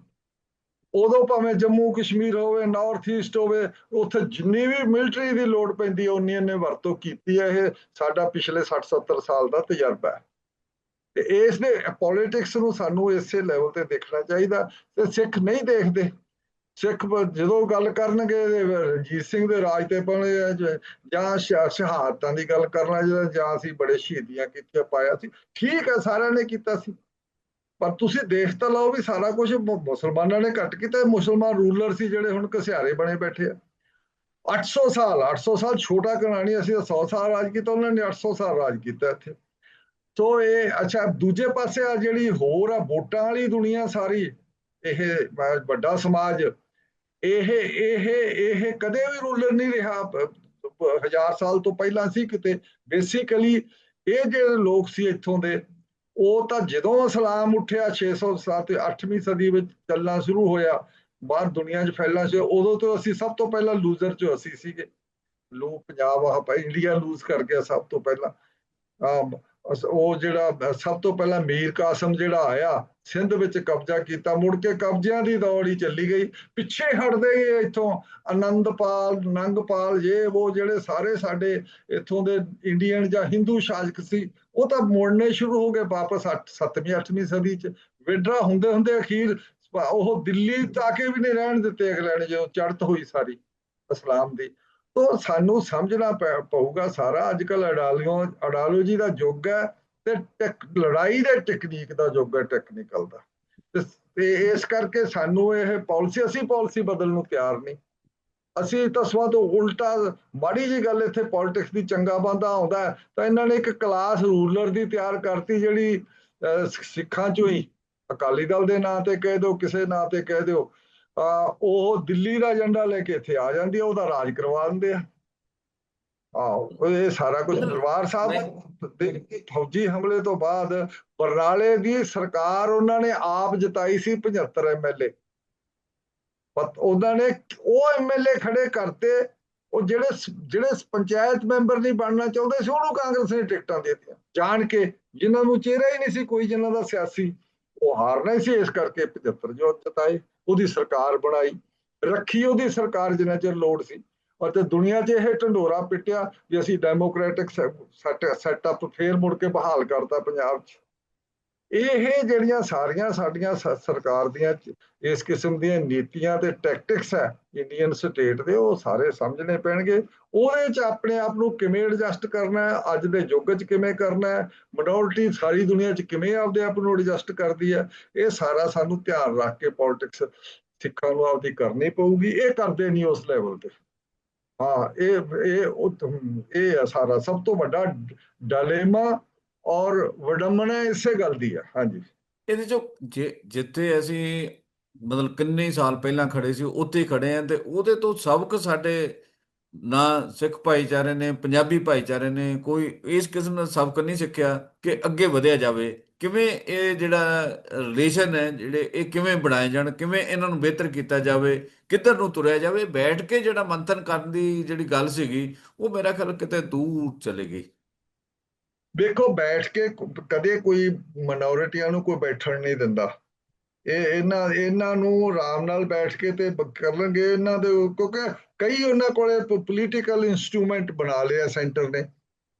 ਉਦੋਂ ਭਾਵੇਂ ਜੰਮੂ ਕਸ਼ਮੀਰ ਹੋਵੇ ਨਾਰਥ ਈਸਟ ਹੋਵੇ, ਉੱਥੇ ਜਿੰਨੀ ਵੀ ਮਿਲਟਰੀ ਦੀ ਲੋੜ ਪੈਂਦੀ ਹੈ, ਉਨੀ ਇਹਨੇ ਵਰਤੋਂ ਕੀਤੀ ਹੈ। ਇਹ ਸਾਡਾ ਪਿਛਲੇ 60 70 ਸਾਲ ਦਾ ਤਜਰਬਾ ਹੈ। ਤੇ ਇਸ ਦੇ ਪੋਲਿਟਿਕਸ ਨੂੰ ਸਾਨੂੰ ਇਸੇ ਲੈਵਲ ਤੇ ਦੇਖਣਾ ਚਾਹੀਦਾ। ਤੇ ਸਿੱਖ ਨਹੀਂ ਦੇਖਦੇ। ਸਿੱਖ ਜਦੋਂ ਗੱਲ ਕਰਨਗੇ ਰਣਜੀਤ ਸਿੰਘ ਦੇ ਰਾਜ ਤੇ ਪਹੁੰਚੇ ਆ ਜਾਂ ਸ਼ਹਾਦਤਾਂ ਦੀ ਗੱਲ ਕਰਨਾ ਜਾਂ ਜਾਂ ਅਸੀਂ ਬੜੇ ਸ਼ਹੀਦੀਆਂ ਕੀਤੀਆਂ ਪਾਇਆ ਸੀ। ਠੀਕ ਹੈ, ਸਾਰਿਆਂ ਨੇ ਕੀਤਾ ਸੀ। ਪਰ ਤੁਸੀਂ ਦੇਖ ਤਾਂ ਲਓ ਵੀ ਸਾਰਾ ਕੁਝ ਮੁਸਲਮਾਨਾਂ ਨੇ ਘੱਟ ਕੀਤਾ ਮੁਸਲਮਾਨ ਰੂਲਰ ਸੀ ਜਿਹੜੇ ਹੁਣ ਘਸਿਆਰੇ ਬਣੇ ਬੈਠੇ ਆ। 800 ਸਾਲ 800 ਸਾਲ ਛੋਟਾ ਕਹਾਣੀ ਅਸੀਂ 100 ਸਾਲ ਰਾਜ ਕੀਤਾ, ਉਹਨਾਂ ਨੇ 800 ਸਾਲ ਰਾਜ ਕੀਤਾ ਇੱਥੇ। ਸੋ ਇਹ, ਅੱਛਾ, ਦੂਜੇ ਪਾਸੇ ਆ ਜਿਹੜੀ ਹੋਰ ਆ, ਵੋਟਾਂ ਵਾਲੀ ਦੁਨੀਆ ਸਾਰੀ, ਇਹ ਵੱਡਾ ਸਮਾਜ, ਇਹ ਇਹ ਇਹ ਕਦੇ ਵੀ ਰੂਲਰ ਨਹੀਂ ਰਿਹਾ। ਹਜ਼ਾਰ ਸਾਲ ਤੋਂ ਪਹਿਲਾਂ ਸੀ ਕਿਤੇ ਬੇਸਿਕਲੀ ਇਹ ਜਿਹੜੇ ਲੋਕ ਸੀ ਇੱਥੋਂ ਦੇ ਉਹ ਤਾਂ ਜਦੋਂ ਇਸਲਾਮ ਉੱਠਿਆ 607 8ਵੀਂ ਸਦੀ ਵਿੱਚ ਚੱਲਣਾ ਸ਼ੁਰੂ ਹੋਇਆ ਬਾਹਰ ਦੁਨੀਆ 'ਚ ਫੈਲਣਾ ਸੀ ਉਦੋਂ ਤੋਂ ਅਸੀਂ ਸਭ ਤੋਂ ਪਹਿਲਾਂ ਲੂਜ਼ਰ 'ਚ ਅਸੀਂ ਸੀਗੇ। ਲੋਕ ਪੰਜਾਬ ਆ ਇੰਡੀਆ ਲੂਜ਼ ਕਰ ਗਿਆ ਸਭ ਤੋਂ ਪਹਿਲਾਂ। ਆਮ, ਉਹ ਜਿਹੜਾ, ਸਭ ਤੋਂ ਪਹਿਲਾਂ ਮੀਰ ਕਾਸਮ ਜਿਹੜਾ ਆਇਆ, ਸਿੰਧ ਵਿੱਚ ਕਬਜ਼ਾ ਕੀਤਾ, ਮੁੜ ਕੇ ਕਬਜ਼ਿਆਂ ਦੀ ਦੌੜ ਹੀ ਚੱਲੀ ਗਈ, ਪਿੱਛੇ ਹਟਦੇ ਗਏ ਇੱਥੋਂ ਆਨੰਦਪਾਲ, ਨੰਗਪਾਲ ਇਹ ਉਹ ਜਿਹੜੇ ਸਾਰੇ ਸਾਡੇ ਇੱਥੋਂ ਦੇ ਇੰਡੀਅਨ ਜਾਂ ਹਿੰਦੂ ਸ਼ਾਸਕ ਸੀ, ਉਹ ਤਾਂ ਮੁੜਨੇ ਸ਼ੁਰੂ ਹੋ ਗਏ ਵਾਪਸ 7ਵੀਂ 8ਵੀਂ ਸਦੀ ਚ। ਵਿਡਰਾ ਹੁੰਦੇ ਹੁੰਦੇ ਅਖੀਰ ਉਹ ਦਿੱਲੀ ਤੱਕ ਵੀ ਨਹੀਂ ਰਹਿਣ ਦਿੱਤੇ ਅਗਲੇ ਨੇ, ਜਦੋਂ ਚੜ੍ਹਤ ਹੋਈ ਸਾਰੀ ਇਸਲਾਮ ਦੀ। ਤੋਂ ਸਾਨੂੰ ਸਮਝਣਾ ਪੈ- ਪਊਗਾ ਸਾਰਾ। ਅੱਜ ਕੱਲ ਅਡਾਲੀਓ ਅਡਾਲੋਜੀ ਦਾ ਯੁੱਗ ਹੈ ਤੇ ਟੈਕ- ਲੜਾਈ ਦੇ ਟੈਕਨੀਕ ਦਾ ਯੁੱਗ ਹੈ ਟੈਕਨੀਕਲ ਦਾ। ਤੇ- ਇਸ ਕਰਕੇ ਸਾਨੂੰ ਇਹ ਪਾਲਿਸੀ ਅਸੀਂ ਪਾਲਿਸੀ ਬਦਲਣ ਨੂੰ ਤਿਆਰ ਨਹੀਂ। ਅਸੀਂ ਤਾਂ ਤੋਂ ਉਲਟਾ ਮਾੜੀ ਜੀ ਗੱਲ ਇੱਥੇ ਪੋਲਿਟਿਕਸ ਦੀ ਚੰਗਾ ਬੰਦਾ ਆਉਂਦਾ ਤਾਂ ਇਹਨਾਂ ਨੇ ਇੱਕ ਕਲਾਸ ਰੂਲਰ ਦੀ ਤਿਆਰ ਕਰਤੀ ਜਿਹੜੀ ਅਹ, ਸਿੱਖਾਂ ਚੋਂ ਹੀ। ਅਕਾਲੀ ਦਲ ਦੇ ਨਾਂ ਤੇ ਕਹਿ ਦਿਓ ਕਿਸੇ ਨਾਂ ਤੇ ਕਹਿ ਦਿਓ। ਉਹ ਦਿੱਲੀ ਦਾ ਏਜੰਡਾ ਲੈ ਕੇ ਇੱਥੇ ਆ ਜਾਂਦੀ ਆ ਉਹਦਾ ਰਾਜ ਕਰਵਾ ਦਿੰਦੇ ਆ। ਆਹੋ ਇਹ ਸਾਰਾ ਕੁਝ ਦਰਬਾਰ ਸਾਹਿਬ ਦੇ ਫੌਜੀ ਹਮਲੇ ਤੋਂ ਬਾਅਦ ਬਰਨਾਲੇ ਦੀ ਸਰਕਾਰ ਉਹਨਾਂ ਨੇ ਆਪ ਜਿਤਾਈ ਸੀ 75 ਐਮਐਲਏ ਪਰ ਉਹਨਾਂ ਨੇ ਉਹ ਐਮਐਲਏ ਖੜੇ ਕਰਤੇ ਉਹ ਜਿਹੜੇ ਜਿਹੜੇ ਪੰਚਾਇਤ ਮੈਂਬਰ ਨਹੀਂ ਬਣਨਾ ਚਾਹੁੰਦੇ ਸੀ ਉਹਨੂੰ ਕਾਂਗਰਸ ਨੇ ਟਿਕਟਾਂ ਦੇ ਦਿੱਤੀਆਂ। ਜਾਣ ਕੇ ਜਿਨ੍ਹਾਂ ਨੂੰ ਚਿਹਰਾ ਹੀ ਨਹੀਂ ਸੀ ਕੋਈ ਜਿਨ੍ਹਾਂ ਦਾ ਸਿਆਸੀ ਉਹ ਹਾਰਨਾ ਸੀ ਇਸ ਕਰਕੇ 75 ਜੋ ਜਿਤਾਏ। ਉਹਦੀ ਸਰਕਾਰ ਬਣਾਈ, ਰੱਖੀ ਉਹਦੀ ਸਰਕਾਰ ਜਿੰਨਾ ਚਿਰ ਲੋੜ ਸੀ। ਅਤੇ ਦੁਨੀਆ 'ਚ ਇਹ ਢੰਡੋਰਾ ਪਿੱਟਿਆ ਵੀ ਅਸੀਂ ਡੈਮੋਕ੍ਰੈਟਿਕ ਸੈਟਅਪ ਫੇਰ ਮੁੜ ਕੇ ਬਹਾਲ ਕਰਤਾ ਪੰਜਾਬ 'ਚ। ਇਹ ਜਿਹੜੀਆਂ ਸਾਰੀਆਂ ਸਾਡੀਆਂ ਸਰਕਾਰ ਦੀਆਂ ਇਸ ਕਿਸਮ ਦੀਆਂ ਨੀਤੀਆਂ ਤੇ ਟੈਕਟਿਕਸ ਹੈ ਇੰਡੀਅਨ ਸਟੇਟ ਦੇ, ਉਹ ਸਾਰੇ ਸਮਝਣੇ ਪੈਣਗੇ। ਉਹਦੇ 'ਚ ਆਪਣੇ ਆਪ ਨੂੰ ਕਿਵੇਂ ਐਡਜਸਟ ਕਰਨਾ ਹੈ, ਅੱਜ ਦੇ ਯੁੱਗ 'ਚ ਕਿਵੇਂ ਕਰਨਾ ਹੈ ਮਿਨੋਰਟੀ ਸਾਰੀ ਦੁਨੀਆ 'ਚ ਕਿਵੇਂ ਆਪਦੇ ਆਪ ਨੂੰ ਐਡਜਸਟ ਕਰਦੀ ਹੈ, ਇਹ ਸਾਰਾ ਸਾਨੂੰ ਧਿਆਨ ਰੱਖ ਕੇ ਪੋਲਿਟਿਕਸ ਸਿੱਖਾਂ ਨੂੰ ਆਪਦੀ ਕਰਨੀ ਪਊਗੀ, ਇਹ ਕਰਦੇ ਨਹੀਂ ਉਸ ਲੈਵਲ ਤੇ। ਹਾਂ, ਇਹ ਇਹ ਇਹ ਆ ਸਾਰਾ ਸਭ ਤੋਂ ਵੱਡਾ ਡਾਲੇਮਾ ਔਰ ਵਡੰਬਨਾ ਇਸੇ ਗੱਲ ਦੀ ਆ, ਹਾਂਜੀ। ਇਹਦੇ ਚੋਂ ਜੇ, ਜਿੱਥੇ ਅਸੀਂ ਮਤਲਬ ਕਿੰਨੇ ਸਾਲ ਪਹਿਲਾਂ ਖੜੇ ਸੀ, ਉੱਥੇ ਹੀ ਖੜੇ ਆ ਤੇ ਉਹਦੇ ਤੋਂ ਸਬਕ ਸਾਡੇ ਨਾ ਸਿੱਖ ਭਾਈਚਾਰੇ ਨੇ, ਪੰਜਾਬੀ ਭਾਈਚਾਰੇ ਨੇ, ਕੋਈ ਇਸ ਕਿਸਮ ਦਾ ਸਬਕ ਨਹੀਂ ਸਿੱਖਿਆ ਕਿ ਅੱਗੇ ਵਧਿਆ ਜਾਵੇ। ਕਿਵੇਂ ਇਹ ਜਿਹੜਾ ਰਿਲੇਸ਼ਨ ਹੈ, ਜਿਹੜੇ ਇਹ ਕਿਵੇਂ ਬਣਾਏ ਜਾਣ, ਕਿਵੇਂ ਇਹਨਾਂ ਨੂੰ ਬਿਹਤਰ ਕੀਤਾ ਜਾਵੇ, ਕਿੱਧਰ ਨੂੰ ਤੁਰਿਆ ਜਾਵੇ, ਬੈਠ ਕੇ ਜਿਹੜਾ ਮੰਥਨ ਕਰਨ ਦੀ ਜਿਹੜੀ ਗੱਲ ਸੀਗੀ, ਉਹ ਮੇਰਾ ਖਿਆਲ ਕਿਤੇ ਦੂਰ ਚਲੇ ਗਈ। ਵੇਖੋ ਬੈਠ ਕੇ ਕਦੇ ਕੋਈ ਮਿਨੋਰਿਟੀਆਂ ਨੂੰ ਕੋਈ ਬੈਠਣ ਨਹੀਂ ਦਿੰਦਾ। ਇਹ, ਇਹਨਾਂ ਇਹਨਾਂ ਨੂੰ ਆਰਾਮ ਨਾਲ ਬੈਠ ਕੇ ਤੇ ਕਰਨਗੇ ਇਹਨਾਂ ਦੇ ਕਿਉਂਕਿ ਕਈ ਉਹਨਾਂ ਕੋਲੇ ਪੋਲੀਟੀਕਲ ਇਨਸਟਰੂਮੈਂਟ ਬਣਾ ਲਿਆ ਸੈਂਟਰ ਨੇ।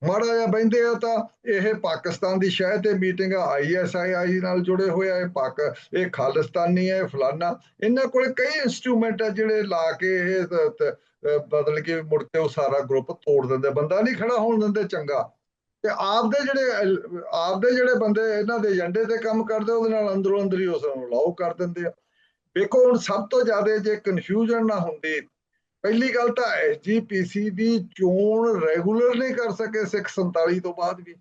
ਮਾੜਾ ਜਿਹਾ ਬਹਿੰਦੇ ਆ ਤਾਂ ਇਹ ਪਾਕਿਸਤਾਨ ਦੀ ਸ਼ਹਿਰ ਤੇ ਮੀਟਿੰਗ ਆਈਐਸਆਈ ਨਾਲ ਜੁੜੇ ਹੋਏ ਆ, ਇਹ ਪਾਕ, ਇਹ ਖਾਲਿਸਤਾਨੀ ਹੈ ਇਹ ਫਲਾਨਾ। ਇਹਨਾਂ ਕੋਲੇ ਕਈ ਇਨਸਟਰੂਮੈਂਟ ਆ ਜਿਹੜੇ ਲਾ ਕੇ ਇਹ ਤ- ਤ- ਬਦਲ ਕੇ ਮੁੜ ਕੇ ਉਹ ਸਾਰਾ ਗਰੁੱਪ ਤੋੜ ਦਿੰਦੇ। ਬੰਦਾ ਨਹੀਂ ਖੜਾ ਹੋਣ ਦਿੰਦੇ ਚੰਗਾ। ਤੇ ਆਪਦੇ ਜਿਹੜੇ ਅਲ- ਆਪਦੇ ਜਿਹੜੇ ਬੰਦੇ ਇਹਨਾਂ ਦੇ ਏਜੰਡੇ ਤੇ ਕੰਮ ਕਰਦੇ, ਉਹਦੇ ਨਾਲ ਅੰਦਰੋਂ ਅੰਦਰ ਹੀ ਉਸ ਨੂੰ ਲਾਓ ਕਰ ਦਿੰਦੇ ਆ। ਵੇਖੋ ਹੁਣ ਸਭ ਤੋਂ ਜ਼ਿਆਦਾ ਜੇ ਕਨਫਿਊਜ਼ਨ ਨਾ ਹੁੰਦੀ, ਪਹਿਲੀ ਗੱਲ ਤਾਂ ਐਸਜੀਪੀਸੀ ਦੀ ਚੋਣ ਰੈਗੂਲਰ ਨਹੀਂ ਕਰ ਸਕੇ ਸਿੱਖ 47 ਤੋਂ ਬਾਅਦ ਵੀ।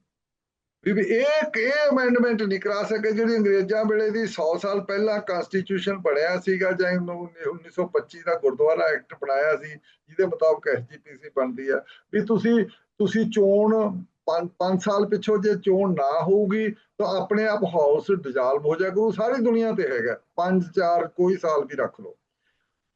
ਵੀ ਇਹ ਇਹ ਅਮੈਂਡਮੈਂਟ ਨਹੀਂ ਕਰਾ ਸਕੇ ਜਿਹੜੀ ਅੰਗਰੇਜ਼ਾਂ ਵੇਲੇ ਦੀ 100 ਸਾਲ ਪਹਿਲਾਂ ਕਨਸਟੀਟਿਊਸ਼ਨ ਬਣਿਆ ਸੀਗਾ ਜਾਂ 1925 ਦਾ ਗੁਰਦੁਆਰਾ ਐਕਟ ਬਣਾਇਆ ਸੀ, ਜਿਹਦੇ ਮੁਤਾਬਕ ਐਸਜੀਪੀਸੀ ਬਣਦੀ ਆ। ਵੀ ਤੁਸੀਂ ਤੁਸੀਂ ਚੋਣ 5 ਸਾਲ ਪਿੱਛੋਂ ਜੇ ਚੋਣ ਨਾ ਹੋਊਗੀ, ਤਾਂ ਆਪਣੇ ਆਪ ਹਾਊਸ ਡਿਜ਼ਾਲਵ ਹੋ ਜਾਇਆ ਸਾਰੀ ਦੁਨੀਆ ਤੇ ਹੈਗਾ। 5 4 ਕੋਈ ਸਾਲ ਵੀ ਰੱਖ ਲਓ।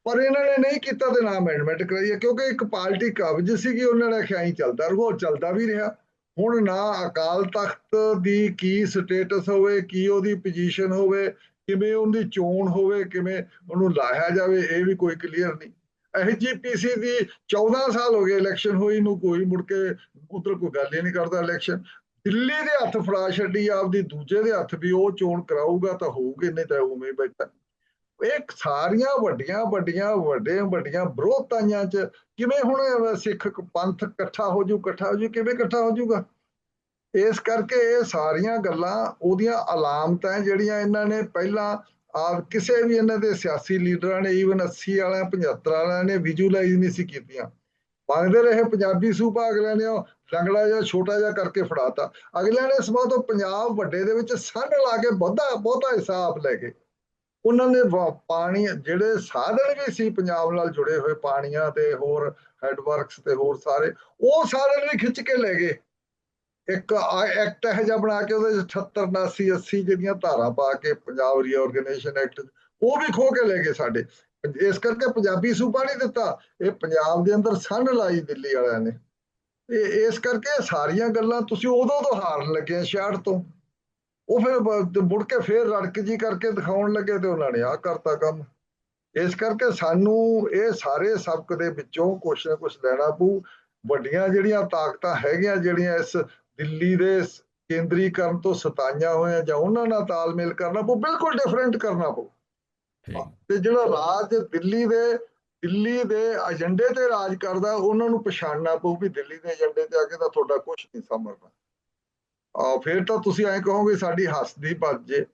ਪਰ ਇਹਨਾਂ ਨੇ ਨਹੀਂ ਕੀਤਾ ਤੇ ਨਾ ਅਮੈਂਡਮੈਂਟ ਕਰਾਈ ਕਿਉਂਕਿ ਇੱਕ ਪਾਰਟੀ ਕਬਜ਼ ਸੀਗੀ, ਉਹਨਾਂ ਨੇ ਆਖਿਆ ਹੀ ਚੱਲਦਾ ਰਹੂ ਚੱਲਦਾ ਵੀ ਰਿਹਾ। ਹੁਣ ਨਾ ਅਕਾਲ ਤਖਤ ਦੀ ਕੀ ਸਟੇਟਸ ਹੋਵੇ, ਕੀ ਉਹਦੀ ਪੋਜੀਸ਼ਨ ਹੋਵੇ, ਕਿਵੇਂ ਉਹਦੀ ਚੋਣ ਹੋਵੇ, ਕਿਵੇਂ ਉਹਨੂੰ ਲਾਇਆ ਜਾਵੇ, ਇਹ ਵੀ ਕੋਈ ਕਲੀਅਰ ਨਹੀਂ। ਐਜੀਪੀਸੀ ਦੀ 14 ਸਾਲ ਹੋ ਗਏ ਇਲੈਕਸ਼ਨ ਹੋਈ ਨੂੰ ਕੋਈ ਮੁੜ ਕੇ ਉਧਰ ਕੋਈ ਗੱਲ ਹੀ ਨਹੀਂ ਕਰਦਾ ਇਲੈਕਸ਼ਨ ਦਿੱਲੀ ਦੇ ਹੱਥ ਫੜਾ ਛੱਡੀ, ਆਪਦੀ ਦੂਜੇ ਦੇ ਹੱਥ ਵੀ ਉਹ ਚੋਣ ਕਰਾਊਗਾ ਤਾਂ ਹੋਊਗੀ, ਨਹੀਂ ਤਾਂ ਉਵੇਂ ਬੈਠਾ। ਇਹ ਸਾਰੀਆਂ ਵੱਡੀਆਂ ਵੱਡੀਆਂ ਵੱਡੇ ਵੱਡੀਆਂ ਵਿਰੋਧਤਾਈਆਂ ਚ ਕਿਵੇਂ ਹੁਣ ਸਿੱਖ ਪੰਥ ਇਕੱਠਾ ਹੋ ਜੂ, ਇਕੱਠਾ ਹੋ ਜੂ, ਕਿਵੇਂ ਇਕੱਠਾ ਹੋ ਜੂਗਾ? ਇਸ ਕਰਕੇ ਇਹ ਸਾਰੀਆਂ ਗੱਲਾਂ, ਉਹਦੀਆਂ ਅਲਾਮਤਾਂ ਜਿਹੜੀਆਂ ਇਹਨਾਂ ਨੇ ਪਹਿਲਾਂ ਆਪ ਕਿਸੇ ਵੀ ਇਹਨਾਂ ਦੇ ਸਿਆਸੀ ਲੀਡਰਾਂ ਨੇ ਈਵਨ 80 ਵਾਲਿਆਂ 75 ਵਾਲਿਆਂ ਨੇ ਵਿਜੂਲਾਈਜ਼ ਨਹੀਂ ਸੀ ਕੀਤੀਆਂ। ਮੰਗਦੇ ਰਹੇ ਪੰਜਾਬੀ ਸੂਬਾ ਅਗਲਿਆਂ ਨੇ ਉਹ ਲੰਗੜਾ ਜਿਹਾ, ਛੋਟਾ ਜਿਹਾ ਕਰਕੇ ਫੜਾਤਾ। ਅਗਲਿਆਂ ਨੇ ਸਮਾਂ ਤੋਂ ਪੰਜਾਬ ਵੱਡੇ ਦੇ ਵਿੱਚ ਸੰਨ ਲਾ ਕੇ ਬਹੁਤਾ ਬਹੁਤਾ ਹਿਸਾਬ ਲੈ ਕੇ। ਉਹਨਾਂ ਨੇ ਵਾ- ਪਾਣੀ, ਜਿਹੜੇ ਸਾਧਨ ਵੀ ਸੀ ਪੰਜਾਬ ਨਾਲ ਜੁੜੇ ਹੋਏ ਪਾਣੀਆਂ ਤੇ ਹੋਰ ਹੈਡਵਰਕਸ ਤੇ ਹੋਰ ਸਾਰੇ, ਉਹ ਸਾਧਨ ਵੀ ਖਿੱਚ ਕੇ ਲੈ ਗਏ। ਇੱਕ ਐਕਟ ਹੈ ਜਿਹਾ ਬਣਾ ਕੇ ਉਹਦੇ 'ਚ 78 79 80 ਜਿਹੜੀਆਂ ਧਾਰਾ ਪਾ ਕੇ ਪੰਜਾਬ ਰੀਆਰਗੇਨਾਈਜੇਸ਼ਨ ਐਕਟ ਉਹ ਵੀ ਖੋ ਕੇ ਲੈ ਗਏ ਸਾਡੇ। ਇਸ ਕਰਕੇ ਪੰਜਾਬੀ ਸੂਬਾ ਨਹੀਂ ਦਿੱਤਾ। ਇਹ ਪੰਜਾਬ ਦੇ ਅੰਦਰ ਸੰਨ ਲਾਈ ਦਿੱਲੀ ਵਾਲਿਆਂ ਨੇ। ਇਹ ਇਸ ਕਰਕੇ ਸਾਰੀਆਂ ਗੱਲਾਂ ਤੁਸੀਂ ਉਦੋਂ ਤੋਂ ਹਾਰਨ ਲੱਗੇ 66 ਤੋਂ। ਉਹ ਫਿਰ ਮੁੜ ਕੇ ਫੇਰ ਰੜਕ ਜੀ ਕਰਕੇ ਦਿਖਾਉਣ ਲੱਗੇ ਤੇ ਉਹਨਾਂ ਨੇ ਆਹ ਕਰਤਾ ਕੰਮ। ਇਸ ਕਰਕੇ ਸਾਨੂੰ ਇਹ ਸਾਰੇ ਸਬਕ ਦੇ ਵਿੱਚੋਂ ਕੁਛ ਨਾ ਕੁਛ ਲੈਣਾ ਪਊ। ਵੱਡੀਆਂ ਜਿਹੜੀਆਂ ਤਾਕਤਾਂ ਹੈਗੀਆਂ, ਜਿਹੜੀਆਂ ਇਸ ਦਿੱਲੀ ਦੇ ਕੇਂਦਰੀਕਰਨ ਤੋਂ ਸਤਾਈਆਂ ਹੋਈਆਂ ਜਾਂ ਉਹਨਾਂ ਨਾਲ ਤਾਲਮੇਲ ਕਰਨਾ ਪਊ ਬਿਲਕੁਲ ਡਿਫਰੈਂਟ ਕਰਨਾ ਪਊ। ਤੇ ਜਿਹੜਾ ਰਾਜ ਦਿੱਲੀ ਦੇ ਦਿੱਲੀ ਦੇ ਏਜੰਡੇ ਤੇ ਰਾਜ ਕਰਦਾ ਉਹਨਾਂ ਨੂੰ ਪਛਾਣਨਾ ਪਊ ਵੀ ਦਿੱਲੀ ਦੇ ਏਜੰਡੇ ਤੇ ਆ ਕੇ ਤਾਂ ਤੁਹਾਡਾ ਕੁਝ ਨਹੀਂ ਸਮਰਨਾ ਆ ਫਿਰ ਤਾਂ ਤੁਸੀਂ ਐਂ ਕਹੋਗੇ ਸਾਡੀ ਹੱਸਦੀ ਬਚ ਜੇ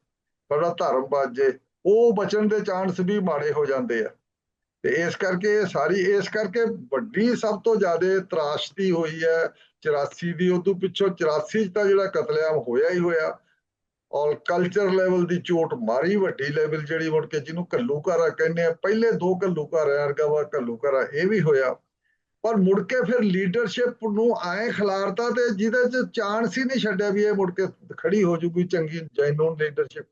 ਸਾਡਾ ਧਰਮ ਬਚ ਜੇ ਉਹ ਬਚਣ ਦੇ ਚਾਂਸ ਵੀ ਮਾੜੇ ਹੋ ਜਾਂਦੇ ਆ। ਤੇ ਇਸ ਕਰਕੇ ਇਹ ਸਾਰੀ, ਇਸ ਕਰਕੇ ਵੱਡੀ ਸਭ ਤੋਂ ਜ਼ਿਆਦਾ ਤਰਾਸ਼ਦੀ ਹੋਈ ਹੈ 84 ਦੀ ਉਦੋਂ ਪਿੱਛੋਂ 84 ਚ ਤਾਂ ਜਿਹੜਾ ਕਤਲੇਆਮ ਹੋਇਆ ਹੀ ਹੋਇਆ, ਔਰ ਕਲਚਰ ਲੈਵਲ ਦੀ ਚੋਟ ਮਾਰੀ ਵੱਡੀ ਲੈਵਲ ਜਿਹੜੀ ਮੁੜ ਕੇ ਜਿਹਨੂੰ ਘੱਲੂਘਾਰਾ ਕਹਿੰਦੇ ਆ, ਪਹਿਲੇ ਦੋ ਘੱਲੂਘਾਰਾ ਵਰਗਾ ਵਾ, ਘੱਲੂਘਾਰਾ ਇਹ ਵੀ ਹੋਇਆ, ਪਰ ਮੁੜ ਕੇ ਫਿਰ ਲੀਡਰਸ਼ਿਪ ਨੂੰ ਆਏ ਖਿਲਾਰਤਾ ਤੇ ਜਿਹਦੇ ਚ ਚਾਂਸ ਹੀ ਨਹੀਂ ਛੱਡਿਆ ਵੀ ਇਹ ਮੁੜ ਕੇ ਖੜੀ ਹੋ ਜੂਗੀ, ਚੰਗੀ ਜੈਨੂਨ ਲੀਡਰਸ਼ਿਪ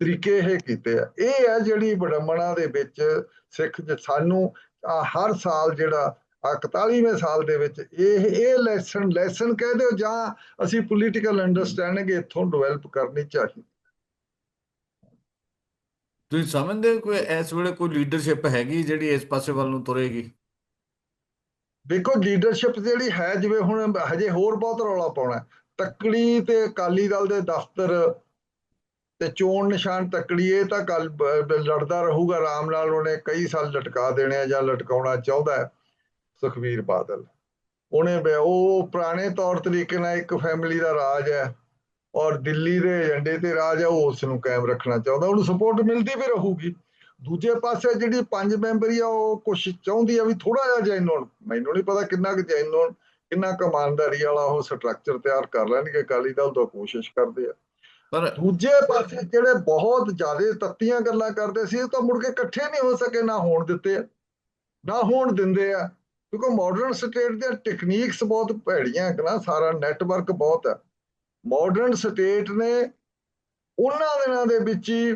ਤਰੀਕੇ ਇਹ ਕੀਤੇ ਆ। ਇਹ ਹੈ ਜਿਹੜੀ ਬੜਮਣਾ ਦੇ ਵਿੱਚ ਸਿੱਖ ਜ- ਸਾਨੂੰ ਹਰ ਸਾਲ ਜਿਹੜਾ ਆ 41ਵੇਂ ਸਾਲ ਦੇ ਵਿੱਚ ਇਹ ਇਹ ਲੈਸਨ ਲੈਸਨ ਕਹਿ ਦਿਓ ਜਾਂ ਅਸੀਂ ਪੋਲੀਟੀਕਲ ਅੰਡਰਸਟੈਂਡਿੰਗ ਇੱਥੋਂ ਡਿਵੈਲਪ ਕਰਨੀ ਚਾਹੀਦੀ। ਤੁਸੀਂ ਸਮਝਦੇ ਹੋ ਕੋਈ ਇਸ ਵੇਲੇ ਕੋਈ ਲੀਡਰਸ਼ਿਪ ਹੈਗੀ ਜਿਹੜੀ ਇਸ ਪਾਸੇ ਵੱਲ ਨੂੰ ਤੁਰੇਗੀ? ਦੇਖੋ ਲੀਡਰਸ਼ਿਪ ਜਿਹੜੀ ਹੈ ਜਿਵੇਂ ਹੁਣ ਹਜੇ ਹੋਰ ਬਹੁਤ ਰੌਲਾ ਪਾਉਣਾ। ਤੱਕੜੀ ਤੇ ਅਕਾਲੀ ਦਲ ਦੇ ਦਫ਼ਤਰ ਤੇ ਚੋਣ ਨਿਸ਼ਾਨ ਤੱਕੜੀ ਤਾਂ ਕੱਲ ਲੜਦਾ ਰਹੂਗਾ। ਆਰਾਮ ਨਾਲ ਉਹਨੇ ਕਈ ਸਾਲ ਲਟਕਾ ਦੇਣੇ ਆ ਜਾਂ ਲਟਕਾਉਣਾ ਚਾਹੁੰਦਾ ਹੈ, ਸੁਖਵੀਰ ਬਾਦਲ। ਉਹਨੇ ਉਹ ਪੁਰਾਣੇ ਤੌਰ ਤਰੀਕੇ ਨਾਲ ਇੱਕ ਫੈਮਿਲੀ ਦਾ ਰਾਜ ਹੈ ਔਰ ਦਿੱਲੀ ਦੇ ਏਜੰਡੇ ਤੇ ਰਾਜ ਹੈ, ਉਹ ਉਸ ਨੂੰ ਕਾਇਮ ਰੱਖਣਾ ਚਾਹੁੰਦਾ। ਉਹਨੂੰ ਸਪੋਰਟ ਮਿਲਦੀ ਵੀ ਰਹੂਗੀ। ਦੂਜੇ ਪਾਸੇ ਜਿਹੜੀ ਪੰਜ ਮੈਂਬਰੀ ਆ, ਉਹ ਕੁਛ ਚਾਹੁੰਦੀ ਆ ਵੀ ਥੋੜਾ ਜਿਹਾ ਜੈਨੂਨ ਮੈਨੂੰ ਨਹੀਂ ਪਤਾ ਕਿੰਨਾ ਕੁ ਜੈਨੂਨ ਕਿੰਨਾ ਕੁ ਇਮਾਨਦਾਰੀ ਵਾਲਾ ਉਹ ਸਟਰਕਚਰ ਤਿਆਰ ਕਰ ਲੈਣਗੇ। ਅਕਾਲੀ ਦਲ ਤੋਂ ਕੋਸ਼ਿਸ਼ ਕਰਦੇ ਆ। ਪਰ ਦੂਜੇ ਪਾਸੇ ਜਿਹੜੇ ਬਹੁਤ ਜ਼ਿਆਦਾ ਤੱਤੀਆਂ ਗੱਲਾਂ ਕਰਦੇ ਸੀ ਉਹ ਤਾਂ ਮੁੜ ਕੇ ਇਕੱਠੇ ਨਹੀਂ ਹੋ ਸਕੇ, ਨਾ ਹੋਣ ਦਿੱਤੇ ਨਾ ਹੋਣ ਦਿੰਦੇ ਆ। ਕਿਉਂਕਿ ਮਾਡਰਨ ਸਟੇਟ ਦੀਆਂ ਟੈਕਨੀਕਸ ਬਹੁਤ ਭੈੜੀਆਂ ਹੈ ਸਾਰਾ ਨੈਟਵਰਕ ਬਹੁਤ ਹੈ ਮਾਡਰਨ ਸਟੇਟ ਨੇ ਉਹਨਾਂ ਦਿਨਾਂ ਦੇ ਵਿੱਚ ਹੀ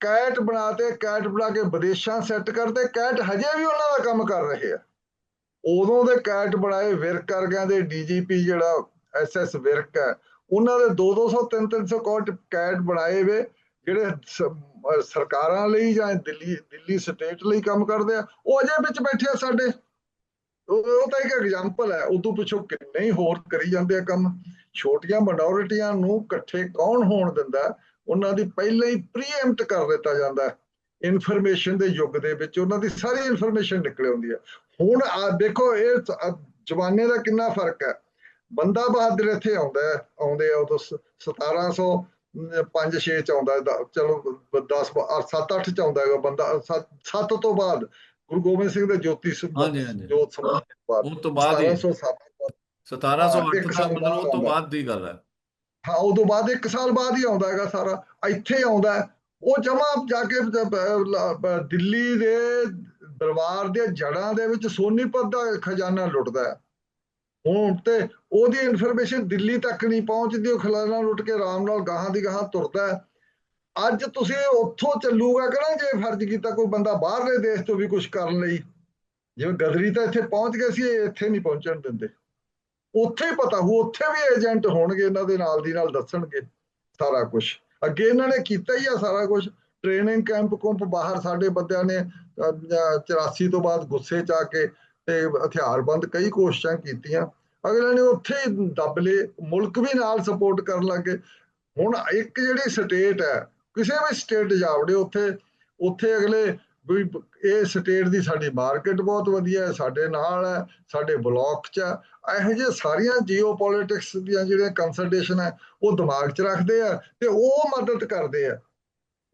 ਕੈਟ ਬਣਾਤੇ ਕੈਟ ਬਣਾ ਕੇ ਵਿਦੇਸ਼ਾਂ ਸੈੱਟ ਕਰਦੇ, ਕੈਟ ਹਜੇ ਵੀ ਉਹਨਾਂ ਦਾ ਕੰਮ ਕਰ ਰਹੇ ਆ। ਉਦੋਂ ਦੇ ਕੈਟ ਬਣਾਏ ਵਿਰਕ ਵਰਗਿਆਂ ਦੇ ਡੀਜੀਪੀ ਜਿਹੜਾ ਐਸਐਸ ਵਿਰਕ ਹੈ ਉਹਨਾਂ ਦੇ 2-200 3-300 ਕੋਟ ਕੈਟ ਬਣਾਏ ਵੇ, ਜਿਹੜੇ ਸਰਕਾਰਾਂ ਲਈ ਜਾਂ ਦਿੱਲੀ ਦਿੱਲੀ ਸਟੇਟ ਲਈ ਕੰਮ ਕਰਦੇ ਆ, ਉਹ ਅਜੇ ਵਿੱਚ ਬੈਠੇ ਆ ਸਾਡੇ। ਉਹ ਤਾਂ ਇੱਕ ਐਗਜ਼ਾਮਪਲ ਹੈ, ਉਦੋਂ ਪਿੱਛੋਂ ਕਿੰਨੇ ਹੀ ਹੋਰ ਕਰੀ ਜਾਂਦੇ ਆ ਕੰਮ। ਛੋਟੀਆਂ ਮਿਨੋਰਿਟੀਆਂ ਨੂੰ ਇਕੱਠੇ ਕੌਣ ਹੋਣ ਦਿੰਦਾ, ਉਹਨਾਂ ਦੀ ਪਹਿਲਾਂ ਹੀ ਪ੍ਰੀਐਮਟ ਕਰ ਦਿੱਤਾ ਜਾਂਦਾ ਇਨਫੋਰਮੇਸ਼ਨ ਦੇ ਯੁੱਗ ਦੇ ਵਿੱਚ ਉਹਨਾਂ ਦੀ ਸਾਰੀ ਇਨਫੋਰਮੇਸ਼ਨ ਨਿਕਲ ਆਉਂਦੀ ਹੈ। ਹੁਣ ਆ ਦੇਖੋ, ਇਹ ਸ- ਜ਼ਮਾਨੇ ਦਾ ਕਿੰਨਾ ਫ਼ਰਕ ਹੈ। ਬੰਦਾ ਬਹਾਦਰ ਇੱਥੇ ਆਉਂਦਾ ਆਉਂਦੇ ਆ ਉਦੋਂ 1700 5 6 ਚ ਆਉਂਦਾ ਚਲੋ 10 7 8 ਚ ਆਉਂਦਾ ਹੈਗਾ ਬੰਦਾ 7 ਤੋਂ ਬਾਅਦ ਗੁਰੂ ਗੋਬਿੰਦ ਸਿੰਘ ਦੇ ਜੋਤੀ ਜੋਤ ਸਮਾਜ ਤੋਂ ਬਾਅਦ ਉਹ ਤੋਂ ਬਾਅਦ ਹੀ 1707 ਤੋਂ ਬਾਅਦ। 1708 ਇੱਕ ਦਾ ਸਾਲ ਮਤਲਬ ਉਹ ਤੋਂ ਬਾਅਦ ਦੀ ਗੱਲ ਹੈ ਹਾਂ ਉਦੋਂ ਬਾਅਦ ਇੱਕ ਸਾਲ ਬਾਅਦ ਹੀ ਆਉਂਦਾ ਹੈਗਾ ਸਾਰਾ ਇੱਥੇ ਆਉਂਦਾ। ਉਹ ਜਮਾ ਜਾ ਕੇ ਦਿੱਲੀ ਦੇ ਦਰਬਾਰ ਦੇ ਜੜਾਂ ਦੇ ਵਿੱਚ ਸੋਨੀਪਤ ਦਾ ਖਜ਼ਾਨਾ ਲੁੱਟਦਾ ਹੈ ਹੁਣ ਤੇ ਉਹਦੀ ਇਨਫੋਰਮੇਸ਼ਨ ਦਿੱਲੀ ਤੱਕ ਨਹੀਂ ਪਹੁੰਚਦੀ ਉਹ ਖਜ਼ਾਨਾ ਲੁੱਟ ਕੇ ਆਰਾਮ ਨਾਲ ਗਾਹਾਂ ਦੀ ਗਾਹਾਂ ਤੁਰਦਾ ਅੱਜ ਤੁਸੀਂ ਉੱਥੋਂ ਚੱਲੂਗਾ ਕਿ ਜੇ ਫਰਜ਼ ਕੀਤਾ ਕੋਈ ਬੰਦਾ ਬਾਹਰਲੇ ਦੇਸ਼ ਤੋਂ ਵੀ ਕੁਝ ਕਰਨ ਲਈ? ਜਿਵੇਂ ਗਦਰੀ ਤਾਂ ਇੱਥੇ ਪਹੁੰਚ ਗਏ ਸੀ ਇੱਥੇ ਨਹੀਂ ਪਹੁੰਚਣ ਦਿੰਦੇ। ਉੱਥੇ ਹੀ ਪਤਾ ਹੋ ਉੱਥੇ ਵੀ ਏਜੰਟ ਹੋਣਗੇ ਇਹਨਾਂ ਦੇ ਨਾਲ ਦੀ ਨਾਲ ਦੱਸਣਗੇ ਸਾਰਾ ਕੁਝ ਅੱਗੇ ਇਹਨਾਂ ਨੇ ਕੀਤਾ ਹੀ ਆ ਸਾਰਾ ਕੁਝ ਟ੍ਰੇਨਿੰਗ ਕੈਂਪ ਕੁੰਪ ਬਾਹਰ ਸਾਡੇ ਬੰਦਿਆਂ ਨੇ ਅਹ, 84 ਤੋਂ ਬਾਅਦ ਗੁੱਸੇ ਚ ਆ ਕੇ ਤੇ ਹਥਿਆਰਬੰਦ ਕਈ ਕੋਸ਼ਿਸ਼ਾਂ ਕੀਤੀਆਂ। ਅਗਲੇ ਨੇ ਉੱਥੇ ਹੀ ਦੱਬ ਲਏ, ਮੁਲਕ ਵੀ ਨਾਲ ਸਪੋਰਟ ਕਰਨ ਲੱਗੇ। ਹੁਣ ਇੱਕ ਜਿਹੜੀ ਸਟੇਟ ਹੈ, ਕਿਸੇ ਵੀ ਸਟੇਟ ਜਾਵੜੇ ਉੱਥੇ ਉੱਥੇ ਅਗਲੇ ਵੀ ਇਹ ਸਟੇਟ ਦੀ ਸਾਡੀ ਮਾਰਕੀਟ ਬਹੁਤ ਵਧੀਆ ਹੈ, ਸਾਡੇ ਨਾਲ ਹੈ, ਸਾਡੇ ਬਲਾਕ 'ਚ ਹੈ। ਇਹੋ ਜਿਹੇ ਸਾਰੀਆਂ ਜੀਓਪੋਲਿਟਿਕਸ ਦੀਆਂ ਜਿਹੜੀਆਂ ਕੰਸਲਟੇਸ਼ਨ ਹੈ, ਉਹ ਦਿਮਾਗ 'ਚ ਰੱਖਦੇ ਆ ਤੇ ਉਹ ਮਦਦ ਕਰਦੇ ਆ।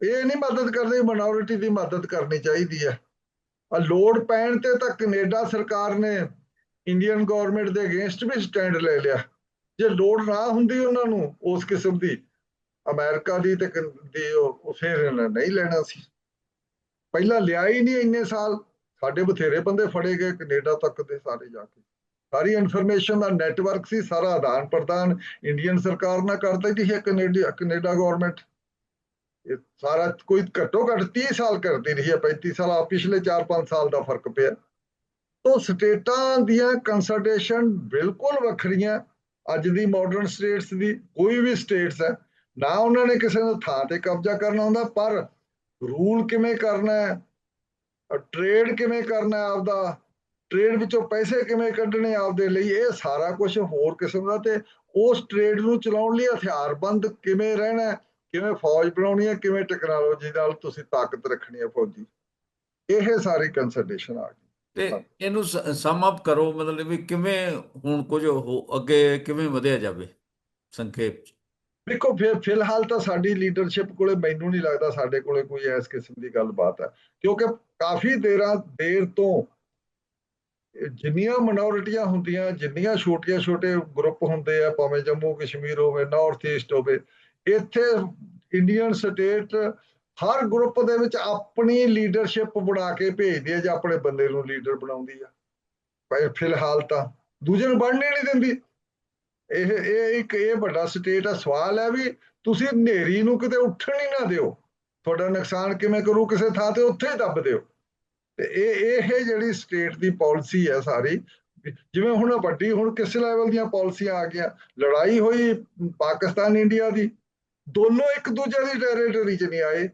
ਇਹ ਨਹੀਂ ਮਦਦ ਕਰਦੇ ਮਿਨੋਰਿਟੀ ਦੀ ਮਦਦ ਕਰਨੀ ਚਾਹੀਦੀ ਹੈ। ਆ ਲੋੜ ਪੈਣ ਤੇ ਤਾਂ ਕੈਨੇਡਾ ਸਰਕਾਰ ਨੇ ਇੰਡੀਅਨ ਗਵਰਨਮੈਂਟ ਦੇ ਅਗੇਂਸਟ ਵੀ ਸਟੈਂਡ ਲੈ ਲਿਆ। ਜੇ ਲੋੜ ਨਾ ਹੁੰਦੀ ਉਹਨਾਂ ਨੂੰ ਉਸ ਕਿਸਮ ਦੀ, ਅਮਰੀਕਾ ਦੀ ਤੇ ਕਨ- ਦੀ ਉਹ ਉਹ ਫਿਰ ਨਹੀਂ ਲੈਣਾ ਸੀ। ਪਹਿਲਾਂ ਲਿਆ ਹੀ ਨਹੀਂ ਇੰਨੇ ਸਾਲ। ਸਾਡੇ ਬਥੇਰੇ ਬੰਦੇ ਫੜੇ ਗਏ ਕੈਨੇਡਾ ਤੱਕ ਦੇ ਸਾਰੇ ਜਾ ਕੇ। ਸਾਰੀ ਇਨਫੋਰਮੇਸ਼ਨ ਦਾ ਨੈਟਵਰਕ ਸੀ, ਸਾਰਾ ਆਦਾਨ ਪ੍ਰਦਾਨ ਇੰਡੀਅਨ ਸਰਕਾਰ ਨਾਲ ਕਰਦਾ ਹੀ ਸੀ ਕੈਨੇਡਾ ਕੈਨੇਡਾ ਗਵਰਨਮੈਂਟ ਇਹ ਸਾਰਾ ਕੋਈ ਘੱਟੋ ਘੱਟ 30 ਸਾਲ ਕਰਦੀ ਰਹੀ ਹੈ 35 ਸਾਲ ਆ, ਪਿਛਲੇ 4-5 ਸਾਲ ਦਾ ਫ਼ਰਕ ਪਿਆ। ਤੋਂ ਸਟੇਟਾਂ ਦੀਆਂ ਕੰਸਲਟੇਸ਼ਨ ਬਿਲਕੁਲ ਵੱਖਰੀਆਂ। ਅੱਜ ਦੀ ਮਾਡਰਨ ਸਟੇਟਸ ਦੀ ਕੋਈ ਵੀ ਸਟੇਟਸ ਹੈ, ਨਾ ਉਹਨਾਂ ਨੇ ਕਿਸੇ ਨੂੰ ਥਾਂ ਤੇ ਕਬਜ਼ਾ ਕਰਨਾ ਹੁੰਦਾ, ਪਰ ਰੂਲ ਕਿਵੇਂ ਕਰਨਾ ਹੈ ਟ੍ਰੇਡ ਕਿਵੇਂ ਕਰਨਾ ਹੈ ਆਪਦਾ ਟ੍ਰੇਡ ਵਿੱਚੋਂ ਪੈਸੇ ਕਿਵੇਂ ਕੱਢਣੇ ਆਪਦੇ ਲਈ, ਇਹ ਸਾਰਾ ਕੁਝ ਹੋਰ ਕਿਸਮ ਦਾ ਤੇ ਉਸ ਟ੍ਰੇਡ ਨੂੰ ਚਲਾਉਣ ਲਈ ਹਥਿਆਰਬੰਦ ਕਿਵੇਂ ਰਹਿਣਾ ਕਿਵੇਂ ਫੌਜ ਬਣਾਉਣੀ ਹੈ ਕਿਵੇਂ ਟੈਕਨੋਲੋਜੀ ਨਾਲ ਤੁਸੀਂ ਤਾਕਤ ਰੱਖਣੀ ਹੈ ਫੌਜੀ? ਇਹ ਸਾਰੀ ਕੰਸਲਟੇਸ਼ਨ ਆ ਗਈ। ਤੇ ਇਹਨੂੰ ਸਮ ਅਪ ਕਰੋ ਮਤਲਬ ਵੀ ਕਿਵੇਂ ਹੁਣ ਕੁਝ ਅੱਗੇ ਕਿਵੇਂ ਵਧਿਆ ਜਾਵੇ ਸੰਖੇਪ ਚ? ਦੇਖੋ ਫਿਲਹਾਲ ਤਾਂ ਸਾਡੀ ਲੀਡਰਸ਼ਿਪ ਕੋਲੇ ਮੈਨੂੰ ਨਹੀਂ ਲੱਗਦਾ ਸਾਡੇ ਕੋਲੇ ਕੋਈ ਇਸ ਕਿਸਮ ਦੀ ਗੱਲਬਾਤ ਹੈ। ਕਿਉਂਕਿ ਕਾਫੀ ਦੇਰਾਂ ਦੇਰ ਤੋਂ ਜਿੰਨੀਆਂ ਮਿਨੋਰਿਟੀਆਂ ਹੁੰਦੀਆਂ ਜਿੰਨੀਆਂ ਛੋਟੀਆਂ ਛੋਟੇ ਗਰੁੱਪ ਹੁੰਦੇ ਆ ਭਾਵੇਂ ਜੰਮੂ ਕਸ਼ਮੀਰ ਹੋਵੇ ਨਾਰਥ ਈਸਟ ਹੋਵੇ ਇੱਥੇ ਇੰਡੀਅਨ ਸਟੇਟ ਹਰ ਗਰੁੱਪ ਦੇ ਵਿੱਚ ਆਪਣੀ ਲੀਡਰਸ਼ਿਪ ਬਣਾ ਕੇ ਭੇਜਦੀ ਹੈ, ਜਾਂ ਆਪਣੇ ਬੰਦੇ ਨੂੰ ਲੀਡਰ ਬਣਾਉਂਦੀ ਆ। ਪਰ ਫਿਲਹਾਲ ਤਾਂ ਦੂਜੇ ਨੂੰ ਬਣਨੇ ਨਹੀਂ ਦਿੰਦੀ। ਇਹ ਇਹ ਇੱਕ, ਇਹ ਵੱਡਾ ਸਟੇਟ ਆ। ਸਵਾਲ ਹੈ ਵੀ ਤੁਸੀਂ ਹਨੇਰੀ ਨੂੰ ਕਿਤੇ ਉੱਠਣ ਹੀ ਨਾ ਦਿਓ। ਤੁਹਾਡਾ ਨੁਕਸਾਨ ਕਿਵੇਂ ਕਰੂ? ਕਿਸੇ ਥਾਂ ਤੇ ਉੱਥੇ ਹੀ ਦੱਬ ਦਿਓ। ਤੇ ਇਹ ਇਹ ਜਿਹੜੀ ਸਟੇਟ ਦੀ ਪਾਲਿਸੀ ਹੈ ਸਾਰੀ, ਜਿਵੇਂ ਹੁਣ ਵੱਡੀ, ਹੁਣ ਕਿਸ ਲੈਵਲ ਦੀਆਂ ਪਾਲਿਸੀਆਂ ਆ ਗਈਆਂ? ਲੜਾਈ ਹੋਈ ਪਾਕਿਸਤਾਨ ਇੰਡੀਆ ਦੀ। ਦੋਨੋਂ ਇੱਕ ਦੂਜੇ ਦੀ ਟੈਰੀਟਰੀ 'ਚ ਨਹੀਂ ਆਏ।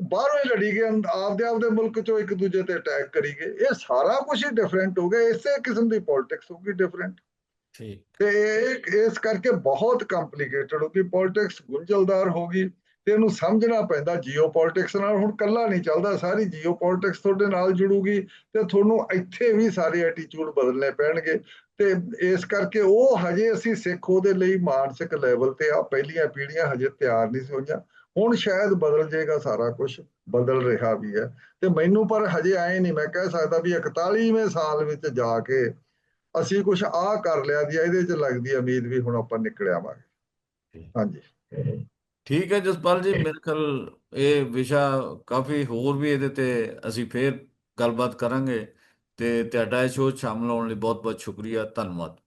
ਬਾਹਰੋਂ ਹੀ ਲੜੀ ਗਏ ਆਪਦੇ ਆਪਦੇ ਮੁਲਕ 'ਚੋਂ ਇੱਕ ਦੂਜੇ ਤੇ ਅਟੈਕ ਕਰੀ ਗਏ। ਇਹ ਸਾਰਾ ਕੁਝ ਹੀ ਡਿਫਰੈਂਟ ਹੋ ਗਿਆ। ਇਸੇ ਕਿਸਮ ਦੀ ਪੋਲਿਟਿਕਸ ਹੋ ਗਈ ਡਿਫਰੈਂਟ ਠੀਕ। ਤੇ ਇਸ ਕਰਕੇ ਬਹੁਤ ਕੰਪਲਿਕੇਟਡ ਹੋ ਗਈ ਪੋਲਿਟਿਕਸ ਗੁੰਝਲਦਾਰ ਹੋ ਗਈ ਤੇ ਇਹਨੂੰ ਸਮਝਣਾ ਪੈਂਦਾ। ਜੀਓਪੋਲਿਟਿਕਸ ਨਾਲ ਹੁਣ ਕੱਲਾ ਨਹੀਂ ਚੱਲਦਾ। ਸਾਰੀ ਜੀਓਪੋਲਿਟਿਕਸ ਤੁਹਾਡੇ ਨਾਲ ਜੁੜੂਗੀ ਤੇ ਤੁਹਾਨੂੰ ਇੱਥੇ ਵੀ ਸਾਰੇ ਐਟੀਟਿਊਡ ਬਦਲਨੇ ਪੈਣਗੇ। ਤੇ ਇਸ ਕਰਕੇ ਉਹ ਹਜੇ ਅਸੀਂ ਸਿੱਖ ਉਹਦੇ ਲਈ ਮਾਨਸਿਕ ਲੈਵਲ ਤੇ ਆ ਪਹਿਲੀਆਂ ਪੀੜ੍ਹੀਆਂ ਹਜੇ ਤਿਆਰ ਨਹੀਂ ਸੀ ਹੋਈਆਂ। ਹੁਣ ਸ਼ਾਇਦ ਬਦਲ ਜਾਏਗਾ ਸਾਰਾ ਕੁਝ ਬਦਲ ਰਿਹਾ ਵੀ ਹੈ। ਤੇ ਮੈਨੂੰ ਪਰ ਹਜੇ ਆਏ ਨਹੀਂ ਮੈਂ ਕਹਿ ਸਕਦਾ ਵੀ 41ਵੇਂ ਸਾਲ ਵਿੱਚ ਜਾ ਕੇ ਅਸੀਂ ਕੁਝ ਆ ਕਰ ਲਿਆ ਦੀ ਇਹਦੇ ਚ ਲੱਗਦੀ ਹੈ ਉਮੀਦ ਵੀ ਹੁਣ ਆਪਾਂ ਨਿਕਲ ਆਵਾਂਗੇ ਹਾਂਜੀ। ਠੀਕ ਹੈ ਜਸਪਾਲ ਜੀ ਮੇਰੇ ਖਿਆਲ ਇਹ ਵਿਸ਼ਾ ਕਾਫੀ ਹੋਰ ਵੀ ਇਹਦੇ ਤੇ ਅਸੀਂ ਫੇਰ ਗੱਲਬਾਤ ਕਰਾਂਗੇ। ਤੇ ਤੁਹਾਡਾ ਇਹ ਸ਼ੋਅ 'ਚ ਸ਼ਾਮਲ ਹੋਣ ਲਈ ਬਹੁਤ ਬਹੁਤ ਸ਼ੁਕਰੀਆ ਧੰਨਵਾਦ।